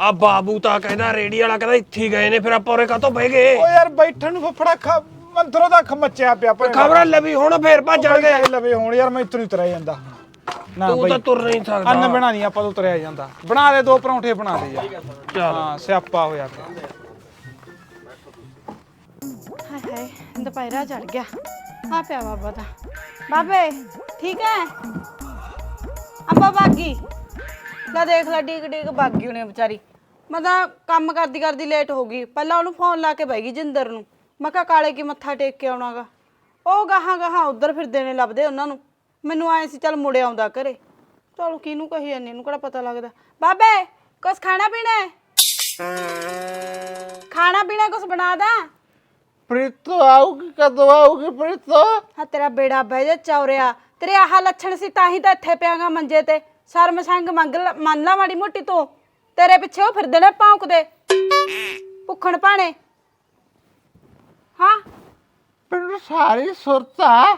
ਆ ਬਾਬੂ ਤਾਂ ਕਹਿੰਦਾ ਰੇੜੀ ਵਾਲਾ ਕਹਿੰਦਾ ਇੱਥੇ ਗਏ ਨੇ ਫਿਰ ਆਪਾਂ ਉਰੇ ਕਾਤੋਂ ਬਹਿ ਗਏ? ਓ ਯਾਰ ਬੈਠਣ ਨੂੰ ਫੁੱਫੜਾ ਖਾ ਮੰਦਰੋਂ ਦਾ ਖਮੱਚਿਆ ਪਿਆ ਪਰ ਖਬਰਾਂ ਲੱਭੀ ਹੁਣ ਫੇਰ ਭੱਜ ਜਾਣਗੇ ਲਵੇ ਹੁਣ ਯਾਰ ਮੈਂ ਇਤਰੂ ਤਰੇ ਜਾਂਦਾ। ਨਾ ਤੂੰ ਬਈ। ਤਾਂ ਤੁਰ ਨਹੀਂ ਸਕਦਾ। ਅੰਨ ਬਣਾ ਨਹੀਂ ਆਪਾਂ ਤੋਂ ਤੁਰਿਆ ਜਾਂਦਾ। ਬਣਾ ਦੇ ਦੋ ਪਰੌਂਠੇ ਬਣਾ ਦੇ ਯਾਰ। ਹਾਂ ਸਿਆਪਾ ਹੋਇਆ ਪਿਆ। ਹਾਏ ਹਾਏ ਦੁਪਹਿਰਾ ਚੜ ਗਿਆ। ਆ ਪਿਆ ਬਾਬਾ ਤਾਂ। ਬਾਬੇ ਠੀਕ ਹੈ ਅੰਬਾ ਬਾਗੀ। ਲੈ ਦੇਖ ਲੈ ਡੀਕ ਡੀਕ ਬਾਗੀ ਉਹਨੇ ਵਿਚਾਰੀ। ਮੈਂ ਤਾਂ ਕੰਮ ਕਰਦੀ ਕਰਦੀ ਲੇਟ ਹੋ ਗਈ। ਪਹਿਲਾਂ ਉਹਨੂੰ ਫੋਨ ਲਾ ਕੇ ਬਹਿ ਗਈ ਜਿੰਦਰ ਨੂੰ। ਮੈਂ ਕਿਹਾ ਕਾਲੇ ਕੀ ਮੱਥਾ ਟੇਕ ਕੇ ਆਉਣਾਗਾ? ਉਹ ਗਾਹਾਂ ਗਾਹਾਂ ਉਧਰ ਫਿਰਦੇ ਨੇ ਲੱਭਦੇ ਉਹਨਾਂ ਨੂੰ। ਮੈਨੂੰ ਆਏ ਸੀ ਚੱਲ ਮੁੜੇ ਆਉਂਦਾ ਘਰੇ। ਚਲੋ ਕਿਹਨੂੰ ਕਹੀ ਜਾਂਦੇ ਇਹਨੂੰ ਕਿਹੜਾ ਪਤਾ ਲੱਗਦਾ। ਬਾਬੇ ਕੁਛ ਖਾਣਾ ਪੀਣਾ ਹੈ? ਖਾਣਾ ਪੀਣਾ ਕੁਛ ਬਣਾ ਦਾਂ? ਪ੍ਰੀਤੋ ਆਉਗੀ ਕਦੋਂ ਆਉਗੀ ਪ੍ਰੀਤੋ? ਹਾਂ ਤੇਰਾ ਬੇੜਾ ਬਹਿ ਜਾ ਚੌਰਿਆ। ਤੇਰੇ ਆਹ ਲੱਛਣ ਸੀ ਤਾਂ ਹੀ ਤਾਂ ਇੱਥੇ ਪਿਆਗਾ ਮੰਜੇ ਤੇ। ਸ਼ਰਮ ਸੰਗ ਮੰਗ ਲ- ਮੰਨ ਲਾ ਮਾੜੀ ਮੋਟੀ ਤੂੰ। ਤੇਰੇ ਪਿੱਛੇ ਉਹ ਫਿਰਦੇ ਨੇ ਭੌਂਕਦੇ। ਭੁੱਖਣ ਭਾਣੇ। ਹਾਂ? ਪਿੰਡ ਸਾਰੀ ਸੁਰਤਾ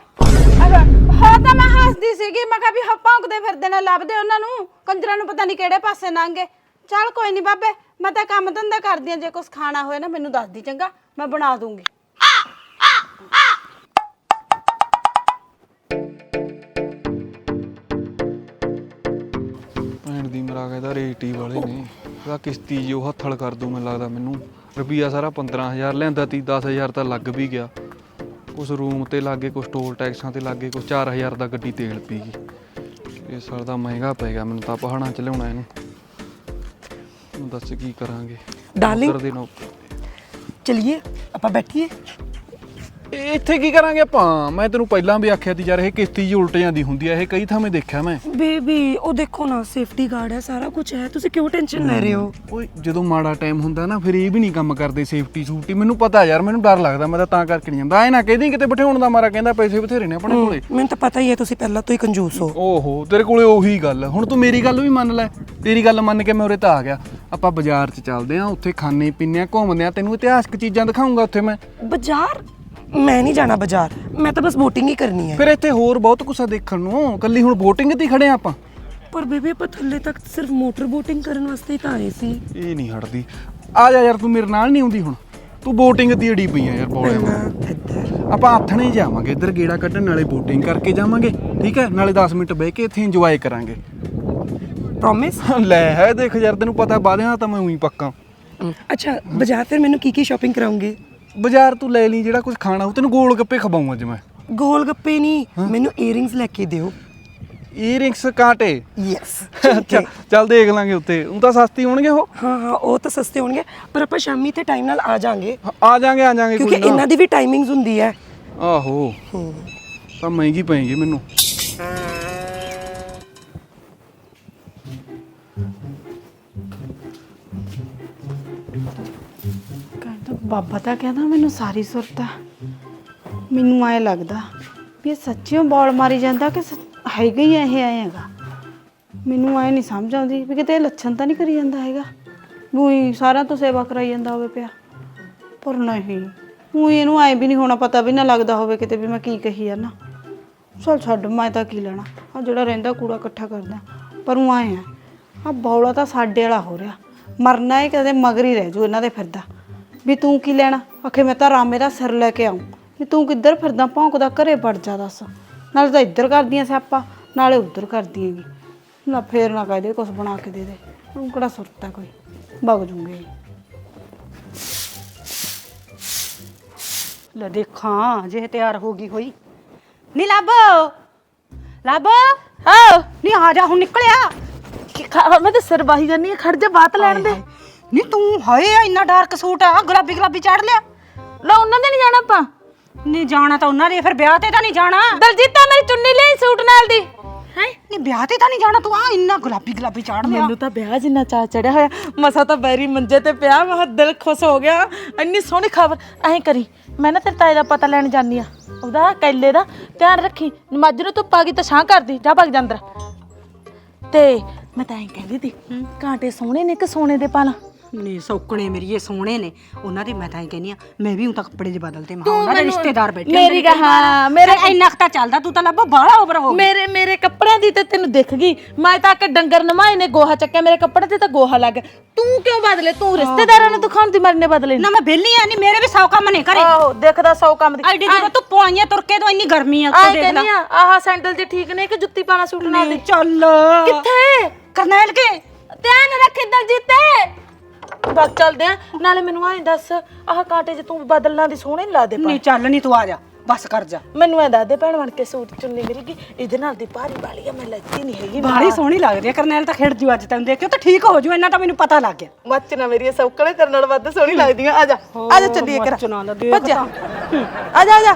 ਅਗਰ ਹਾਂ ਤਾਂ ਮੈਂ ਹੱਸਦੀ ਸੀਗੀ, ਮੈਂ ਕਿਹਾ ਵੀ ਹਾਂ, ਭੌਂਕਦੇ ਫਿਰਦੇ ਨੇ, ਲੱਭਦੇ ਉਹਨਾਂ ਨੂੰ। ਕੰਜਰਾਂ ਨੂੰ ਪਤਾ ਨਹੀਂ ਕਿਹੜੇ ਪਾਸੇ ਲੰਘੇ ਚੱਲ ਕੋਈ ਨਹੀਂ ਬਾਬੇ, ਮੈਂ ਤਾਂ ਕੰਮ ਧੰਦਾ ਕਰਦੀ ਆ, ਜੇ ਕੁਝ ਖਾਣਾ ਹੋਏ ਨਾ ਮੈਨੂੰ ਦੱਸ ਦੀ ਚੰਗਾ, ਮੈਂ ਬਣਾ ਦੂੰਗੀ। ਭੈਣ ਦੀ ਮਰਾ ਕਹਿੰਦਾ ਰੇਟੀ ਵਾਲੇ ਨੇ। ਉਹਦਾ ਕਿਸ਼ਤੀ ਜੋ ਹੱਥਲ ਕਰ ਦੂ ਮੈਨੂੰ ਲੱਗਦਾ ਮੈਨੂੰ। ਰੁਪਈਆ ਸਾਰਾ 15000 ਲਿਆਂਦਾ ਤੀ 10000 ਤਾਂ ਲੱਗ ਵੀ ਗਿਆ। ਕੁਛ ਰੂਮ ਤੇ ਲੱਗੇ ਕੁਛ ਟੋਲ ਟੈਕਸਾਂ ਤੇ ਲੱਗੇ ਕੁਛ 4000 ਦਾ ਗੱਡੀ ਤੇਲ ਪੀ ਗਈ। ਇਹ ਸਾਲ ਦਾ ਮਹਿੰਗਾ ਪੈ ਗਿਆ ਮੈਨੂੰ ਤਾਂ ਪਹਾੜਾਂ ਚ ਲਿਆਉਣਾ ਇਹਨੂੰ। ਹੁਣ ਦੱਸ ਕੀ ਕਰਾਂਗੇ? ਡਾਰਲਿੰਗ ਚਲਿਏ ਆਪਾਂ ਬੈਠੀਏ। ਇਹ ਇੱਥੇ ਕੀ ਕਰਾਂਗੇ ਆਪਾਂ? ਮੈਂ ਤੈਨੂੰ ਪਹਿਲਾਂ ਵੀ ਆਖਿਆ ਤੀ ਯਾਰ ਇਹ ਕਿਸ਼ਤੀ ਜੀ ਉਲਟ ਜਾਂਦੀ ਹੁੰਦੀ ਆ ਇਹ ਕਈ ਥਾਵੇਂ ਦੇਖਿਆ ਮੈਂ। ਬੇਬੀ ਉਹ ਦੇਖੋ ਨਾ ਸੇਫਟੀ ਗਾਰਡ ਹੈ ਸਾਰਾ ਕੁਝ ਹੈ ਤੁਸੀਂ ਕਿਉਂ ਟੈਨਸ਼ਨ ਲੈ ਰਹੇ ਹੋ? ਓਏ ਜਦੋਂ ਮਾੜਾ ਟਾਈਮ ਹੁੰਦਾ ਨਾ ਫਿਰ ਇਹ ਵੀ ਨਹੀਂ ਕੰਮ ਕਰਦੇ ਸੇਫਟੀ ਸੂਫਟੀ। ਮੈਨੂੰ ਪਤਾ ਯਾਰ ਮੈਨੂੰ ਡਰ ਲੱਗਦਾ ਮੈਂ ਤਾਂ ਤਾਂ ਕਰਕੇ ਨਹੀਂ ਜਾਂਦਾ। ਐ ਨਾ ਕਹਦੀ ਕਿਤੇ ਬਿਠਾਉਣ ਦਾ ਮਾਰਾ ਕਹਿੰਦਾ ਪੈਸੇ ਬਥੇਰੇ ਨੇ ਆਪਣੇ ਕੋਲੇ। ਮੈਨੂੰ ਤਾਂ ਪਤਾ ਹੀ ਹੈ ਤੁਸੀਂ ਪਹਿਲਾਂ ਤੋਂ ਹੀ ਕੰਜੂਸ ਹੋ। ਓਹੋ ਤੇਰੇ ਕੋਲੇ ਉਹੀ ਗੱਲ ਹੁਣ ਤੂੰ ਮੇਰੀ ਗੱਲ ਵੀ ਮੰਨ ਲੈ। ਤੇਰੀ ਗੱਲ ਮੰਨ ਕੇ ਮੈਂ ਉਰੇ ਤਾਂ ਆ ਗਿਆ। ਆਪਾਂ ਬਾਜ਼ਾਰ 'ਚ ਚੱਲਦੇ ਆਂ ਉੱਥੇ ਖਾਣੇ ਪੀਣੇ ਆ ਘੁੰਮਦੇ ਆ। ਤੈਨੂੰ ਇਤਿਹਾਸਕ ਚੀਜ਼ਾਂ ਦਿਖਾਉਂਗਾ ਉੱਥੇ ਮੈਂ। ਬਾਜ਼ਾਰ? ਮੈਂ ਨਹੀਂ ਜਾਣਾ ਬਾਜ਼ਾਰ। ਮੈਂ ਤਾਂ ਬਸ VOTING ਹੀ ਕਰਨੀ ਹੈ। ਫਿਰ ਇੱਥੇ ਹੋਰ ਬਹੁਤ ਕੁਛ ਆ ਦੇਖਣ ਨੂੰ। ਕੱਲੀ ਹੁਣ VOTING ਤੇ ਹੀ ਖੜੇ ਆ ਆਪਾਂ। ਪਰ ਬੇਬੀ ਆਪਾਂ ਥੱਲੇ ਤੱਕ ਸਿਰਫ ਮੋਟਰ VOTING ਕਰਨ ਵਾਸਤੇ ਹੀ ਤਾਂ ਆਏ ਸੀ। ਇਹ ਨਹੀਂ ਹਟਦੀ। ਆ ਜਾ ਯਾਰ ਤੂੰ ਮੇਰੇ ਨਾਲ ਨਹੀਂ ਆਉਂਦੀ ਹੁਣ। ਤੂੰ VOTING ਦੀ ਅੜੀ ਪਈ ਆ ਯਾਰ ਬੋਲੇ। ਇੱਧਰ। ਆਪਾਂ ਆਥਣੇ ਜਾਵਾਂਗੇ। ਇੱਧਰ ਗੇੜਾ ਕੱਢਣ ਨਾਲੇ VOTING ਕਰਕੇ ਜਾਵਾਂਗੇ। ਠੀਕ ਹੈ? ਨਾਲੇ 10 ਮਿੰਟ ਬਹਿ ਕੇ ਇੱਥੇ ਇੰਜੋਏ ਕਰਾਂਗੇ। ਪ੍ਰੋਮਿਸ ਲੈ ਹੈ ਦੇਖ ਯਾਰ ਤੈਨੂੰ ਪਤਾ ਬਾਦਿਆਂ ਤਾਂ ਮੈਂ ਉਹੀ ਪੱਕਾ। ਅੱਛਾ ਬਾਜ਼ਾਰ ਫਿਰ ਮੈਨੂੰ ਕੀ ਕੀ ਸ਼ਾਪਿੰਗ ਕਰਾਉਂਗੇ? ਬਾਜ਼ਾਰ ਤੂੰ ਲੈ ਲਈ ਜਿਹੜਾ ਕੁਝ ਖਾਣਾ ਉਹ ਤੈਨੂੰ ਗੋਲ ਗੱਪੇ ਖਵਾਉਂ ਅੱਜ ਮੈਂ। ਗੋਲ ਗੱਪੇ ਨਹੀਂ ਮੈਨੂੰ ਈਅਰਿੰਗਸ ਲੈ ਕੇ ਦਿਓ। ਈਅਰਿੰਗਸ ਕਾਂਟੇ? ਯੈਸ ਅੱਛਾ ਚੱਲ ਦੇਖ ਲਾਂਗੇ ਉੱਤੇ। ਉਹ ਤਾਂ ਸਸਤੀ ਹੋਣਗੇ ਉਹ? ਹਾਂ ਹਾਂ ਉਹ ਤਾਂ ਸਸਤੇ ਹੋਣਗੇ ਪਰ ਆਪਾਂ ਸ਼ਾਮੀ ਤੇ ਟਾਈਮ ਨਾਲ ਆ ਜਾਾਂਗੇ। ਆ ਜਾਾਂਗੇ ਆ ਜਾਾਂਗੇ ਕਿਉਂਕਿ ਇਹਨਾਂ ਦੀ ਵੀ ਟਾਈਮਿੰਗਸ ਹੁੰਦੀ ਹੈ। ਆਹੋ। ਤਾਂ ਮਹਿੰਗੀ ਪਏਗੀ ਮੈਨੂੰ। ਬਾਬਾ ਤਾਂ ਕਹਿੰਦਾ ਮੈਨੂੰ ਸਾਰੀ ਸੁਰਤ ਆ। ਮੈਨੂੰ ਐ ਲੱਗਦਾ ਵੀ ਇਹ ਸੱਚੀਓ ਬੋਲ ਮਾਰੀ ਜਾਂਦਾ ਕਿ ਹੈਗਾ ਹੀ ਇਹ ਆਏਗਾ ਮੈਨੂੰ ਐ ਨਹੀਂ ਸਮਝ ਆਉਂਦੀ ਵੀ ਕਿਤੇ ਇਹ ਲੱਛਣ ਤਾਂ ਨਹੀਂ ਕਰੀ ਜਾਂਦਾ ਹੈਗਾ। ਵੀ ਸਾਰਿਆਂ ਤੋਂ ਸੇਵਾ ਕਰਾਈ ਜਾਂਦਾ ਹੋਵੇ ਪਿਆ। ਪਰ ਨਹੀਂ, ਉਹ ਇਹਨੂੰ ਐ ਵੀ ਨਹੀਂ ਹੋਣਾ ਪਤਾ ਵੀ ਨਾ ਲੱਗਦਾ ਹੋਵੇ ਕਿਤੇ ਵੀ ਮੈਂ ਕੀ ਕਹੀ ਆ ਨਾ। ਚਲ ਛੱਡ, ਮੈਂ ਤਾਂ ਕੀ ਲੈਣਾ। ਆ ਜਿਹੜਾ ਰਹਿੰਦਾ ਕੂੜਾ ਇਕੱਠਾ ਕਰਦਾ। ਪਰ ਉਹ ਆਏ ਆ। ਆ ਬੌਲਾ ਤਾਂ ਸਾਡੇ ਵਾਲਾ ਹੋ ਰਿਹਾ। ਮਰਨਾ ਹੈ ਕਦੇ ਮਗਰ ਹੀ ਰਹਿ ਜੂ ਇਹਨਾਂ ਦੇ ਫਿਰਦਾ। ਵੀ ਤੂੰ ਕੀ ਲੈਣਾ? ਆਖੇ ਮੈਂ ਤਾਂ ਰਾਮੇ ਦਾ ਸਿਰ ਲੈ ਕੇ ਆਉਂ ਵੀ ਤੂੰ ਕਿੱਧਰ ਫਿਰਦਾ? ਭੌਂਕਦਾ ਘਰੇ ਵੜ ਜਾ ਦੱਸ। ਨਾਲੇ ਤਾਂ ਇੱਧਰ ਕਰਦੀਆਂ ਸਿਆਪਾ ਨਾਲੇ ਉੱਧਰ ਕਰਦੀ ਹੈਗੀ ਨਾ ਫੇਰ ਨਾ ਕਹਦੇ ਕੁਛ ਬਣਾ ਕੇ ਦੇ ਦੇ। ਹੁਣ ਕਿਹੜਾ ਸੁਰਤਾ ਕੋਈ? ਵਗ ਜੂਗੇ। ਲੈ ਦੇਖਾਂ ਜੇ ਤਿਆਰ ਹੋ ਗਈ ਹੋਈ। ਨੀ ਲੱਭ! ਲੱਭ! ਹਾਂ ਨੀ ਆ ਜਾ ਹੁਣ ਨਿਕਲਿਆ। ਮੈਂ ਤਾਂ ਸਿਰ ਵਾਹੀ ਜਾਨੀ ਆ ਖੜ ਜਾ ਬਾਤ ਲੈਣ ਦੇ। ਨੀ ਤੂੰ ਹਾਏ ਇੰਨਾ ਡਾਰਕ ਸੂਟ ਆ ਗੁਲਾਬੀ ਗੁਲਾਬੀ ਚੜ ਲਿਆ। ਲਓ ਉਹਨਾਂ ਦੇ ਨਹੀਂ ਜਾਣਾ ਆਪਾਂ? ਨੀ ਜਾਣਾ ਤਾਂ ਉਹਨਾਂ ਦੇ ਫਿਰ ਵਿਆਹ ਤੇ ਤਾਂ ਨਹੀਂ ਜਾਣਾ। ਦਲਜੀਤ ਆ ਮੇਰੀ ਚੁੰਨੀ ਲਈ ਸੂਟ ਨਾਲ ਦੀ। ਹੈ? ਨੀ ਵਿਆਹ ਤੇ ਤਾਂ ਨਹੀਂ ਜਾਣਾ ਤੂੰ ਆ ਇੰਨਾ ਗੁਲਾਬੀ ਗੁਲਾਬੀ ਚੜ ਲਿਆ। ਮੈਨੂੰ ਤਾਂ ਵਿਆਹ ਜਿੰਨਾ ਚਾਅ ਚੜਿਆ ਹੋਇਆ ਮਸਾ ਤਾਂ ਬੈਰੀ ਮੰਜੇ ਤੇ ਪਿਆ ਮੇਰਾ ਦਿਲ ਖੁਸ਼ ਹੋ ਗਿਆ ਇੰਨੀ ਸੋਹਣੀ ਖਬਰ ਐਂ ਕਰੀ ਮੈਂ ਨਾ ਤੇਰੇ ਤਾਏ ਦਾ ਪਤਾ ਲੈਣ ਜਾਨੀ ਆ ਉਹਦਾ ਕੈਲੇ ਦਾ ਧਿਆਨ ਰੱਖੀ ਮੱਝ ਨੂੰ ਧੁੱਪ ਆ ਗਈ ਤਾਂ ਛਾਂ ਕਰਦੀ ਜਾ ਭੱਗ ਜਾ ਅੰਦਰ। ਤੇ ਮੈਂ ਤਾਂ ਐਂ ਕਹਿੰਦੀ ਤੀ ਕਾਂਟੇ ਸੋਹਣੇ ਨੇ ਕਿ ਸੋਨੇ ਦੇ ਪਾਲਾਂ? ਨੀ ਸੌਕਣੇ ਮੇਰੀ ਇਹ ਸੋਹਣੇ ਨੇ। ਉਹਨਾਂ ਦੇ ਮੈਂ ਤਾਂ ਇਹ ਕਹਿੰਨੀ ਆ ਮੈਂ ਵੀ ਹੁਣ ਤੱਕ ਕੱਪੜੇ ਜੇ ਬਦਲਤੇ ਮੈਂ ਉਹਨਾਂ ਦੇ ਰਿਸ਼ਤੇਦਾਰ ਬੈਠੇ ਮੇਰੀ ਗਾ ਹਾਂ ਮੇਰੇ ਇੰਨਾ ਕੁ ਤਾਂ ਚੱਲਦਾ ਤੂੰ ਤਾਂ ਲੱਭ ਬਾਹਲਾ ਓਵਰ ਹੋ ਗਿਆ ਮੇਰੇ ਮੇਰੇ ਕੱਪੜਿਆਂ ਦੀ ਤੇ ਤੈਨੂੰ ਦਿਖ ਗਈ। ਮੈਂ ਤਾਂ ਕਿ ਡੰਗਰ ਨਮਾਏ ਨੇ ਗੋਹਾ ਚੱਕਿਆ ਮੇਰੇ ਕੱਪੜੇ ਤੇ ਤਾਂ ਗੋਹਾ ਲੱਗ ਗਿਆ। ਤੂੰ ਕਿਉਂ ਬਦਲੇ? ਤੂੰ ਰਿਸ਼ਤੇਦਾਰਾਂ ਨੂੰ ਦਿਖਾਉਣ ਦੀ ਮਰਨੇ ਬਦਲੇ ਨਾ। ਮੈਂ ਬੇਲੀ ਆ ਨਹੀਂ ਮੇਰੇ ਵੀ ਸੌ ਕੰਮ ਨੇ ਘਰੇ। ਆਹੋ ਦੇਖਦਾ ਸੌ ਕੰਮ ਦੀ। ਐਡੀ ਦੂਰ ਤੂੰ ਪਵਾਈਆਂ ਤੁਰ ਕੇ ਤੋਂ ਇੰਨੀ ਗਰਮੀ ਆ ਆਏ ਉੱਤੇ ਦੇਖ ਲੈ। ਕਹਿੰਦੀ ਆ ਆਹ ਸੈਂਡਲ ਜੇ ਠੀਕ ਨੇ ਕਿ ਜੁੱਤੀ ਪਾਣਾ ਸੂਟ ਨਾਲ ਦੇ? ਚੱਲ। ਕਿੱਥੇ? ਕਰਨੈਲ ਕੇ। ਧਿਆਨ ਰੱਖੀ ਦਲਜੀਤੇ ਬਾਗ ਚੱਲਦੇ ਆ ਨਾਲੇ ਮੈਨੂੰ ਐਂ ਦੱਸ ਆਹ ਕਾਂਟੇ ਜੇ ਤੂੰ ਬਦਲਣਾ ਦੀ ਸੋਹਣੇ ਲੱਗਦੇ ਨਹੀਂ ਚੱਲ ਨਹੀਂ ਤੂੰ ਆ ਜਾ ਬਸ ਕਰ ਜਾ। ਮੈਨੂੰ ਐ ਦੱਸ ਦੇ ਭੈਣ ਬਣ ਕੇ ਸੂਟ ਚੁੰਨੀ ਮਿਲ ਗਈ ਇਹਦੇ ਨਾਲ ਦੀ ਭਾਰੀ ਵਾਲੀ ਆ ਮੈਂ ਲੈਤੀ ਨਹੀਂ ਹੈਗੀ ਬਾਹਲੀ ਸੋਹਣੀ ਲੱਗਦੀ ਆ ਕਰਨੈਲ ਤਾਂ ਖਿੜ ਜੂ ਅੱਜ ਤੈਨੂੰ ਦੇਖ ਕੇ ਉਹ ਤਾਂ ਠੀਕ ਹੋ ਜੂ ਇੰਨਾ ਤਾਂ ਮੈਨੂੰ ਪਤਾ ਲੱਗ ਗਿਆ। ਮੱਚ ਨਾ ਮੇਰੀ ਸੌਕਲੇ ਤੇਰੇ ਨਾਲ ਵੱਧ ਸੋਹਣੀ ਲੱਗਦੀਆਂ ਆ ਜਾ ਆ ਜਾ ਚੱਲੀਏ ਕਰ ਮੱਚ ਨਾ ਭੱਜ ਜਾ। ਆ ਜਾ ਆ ਜਾ।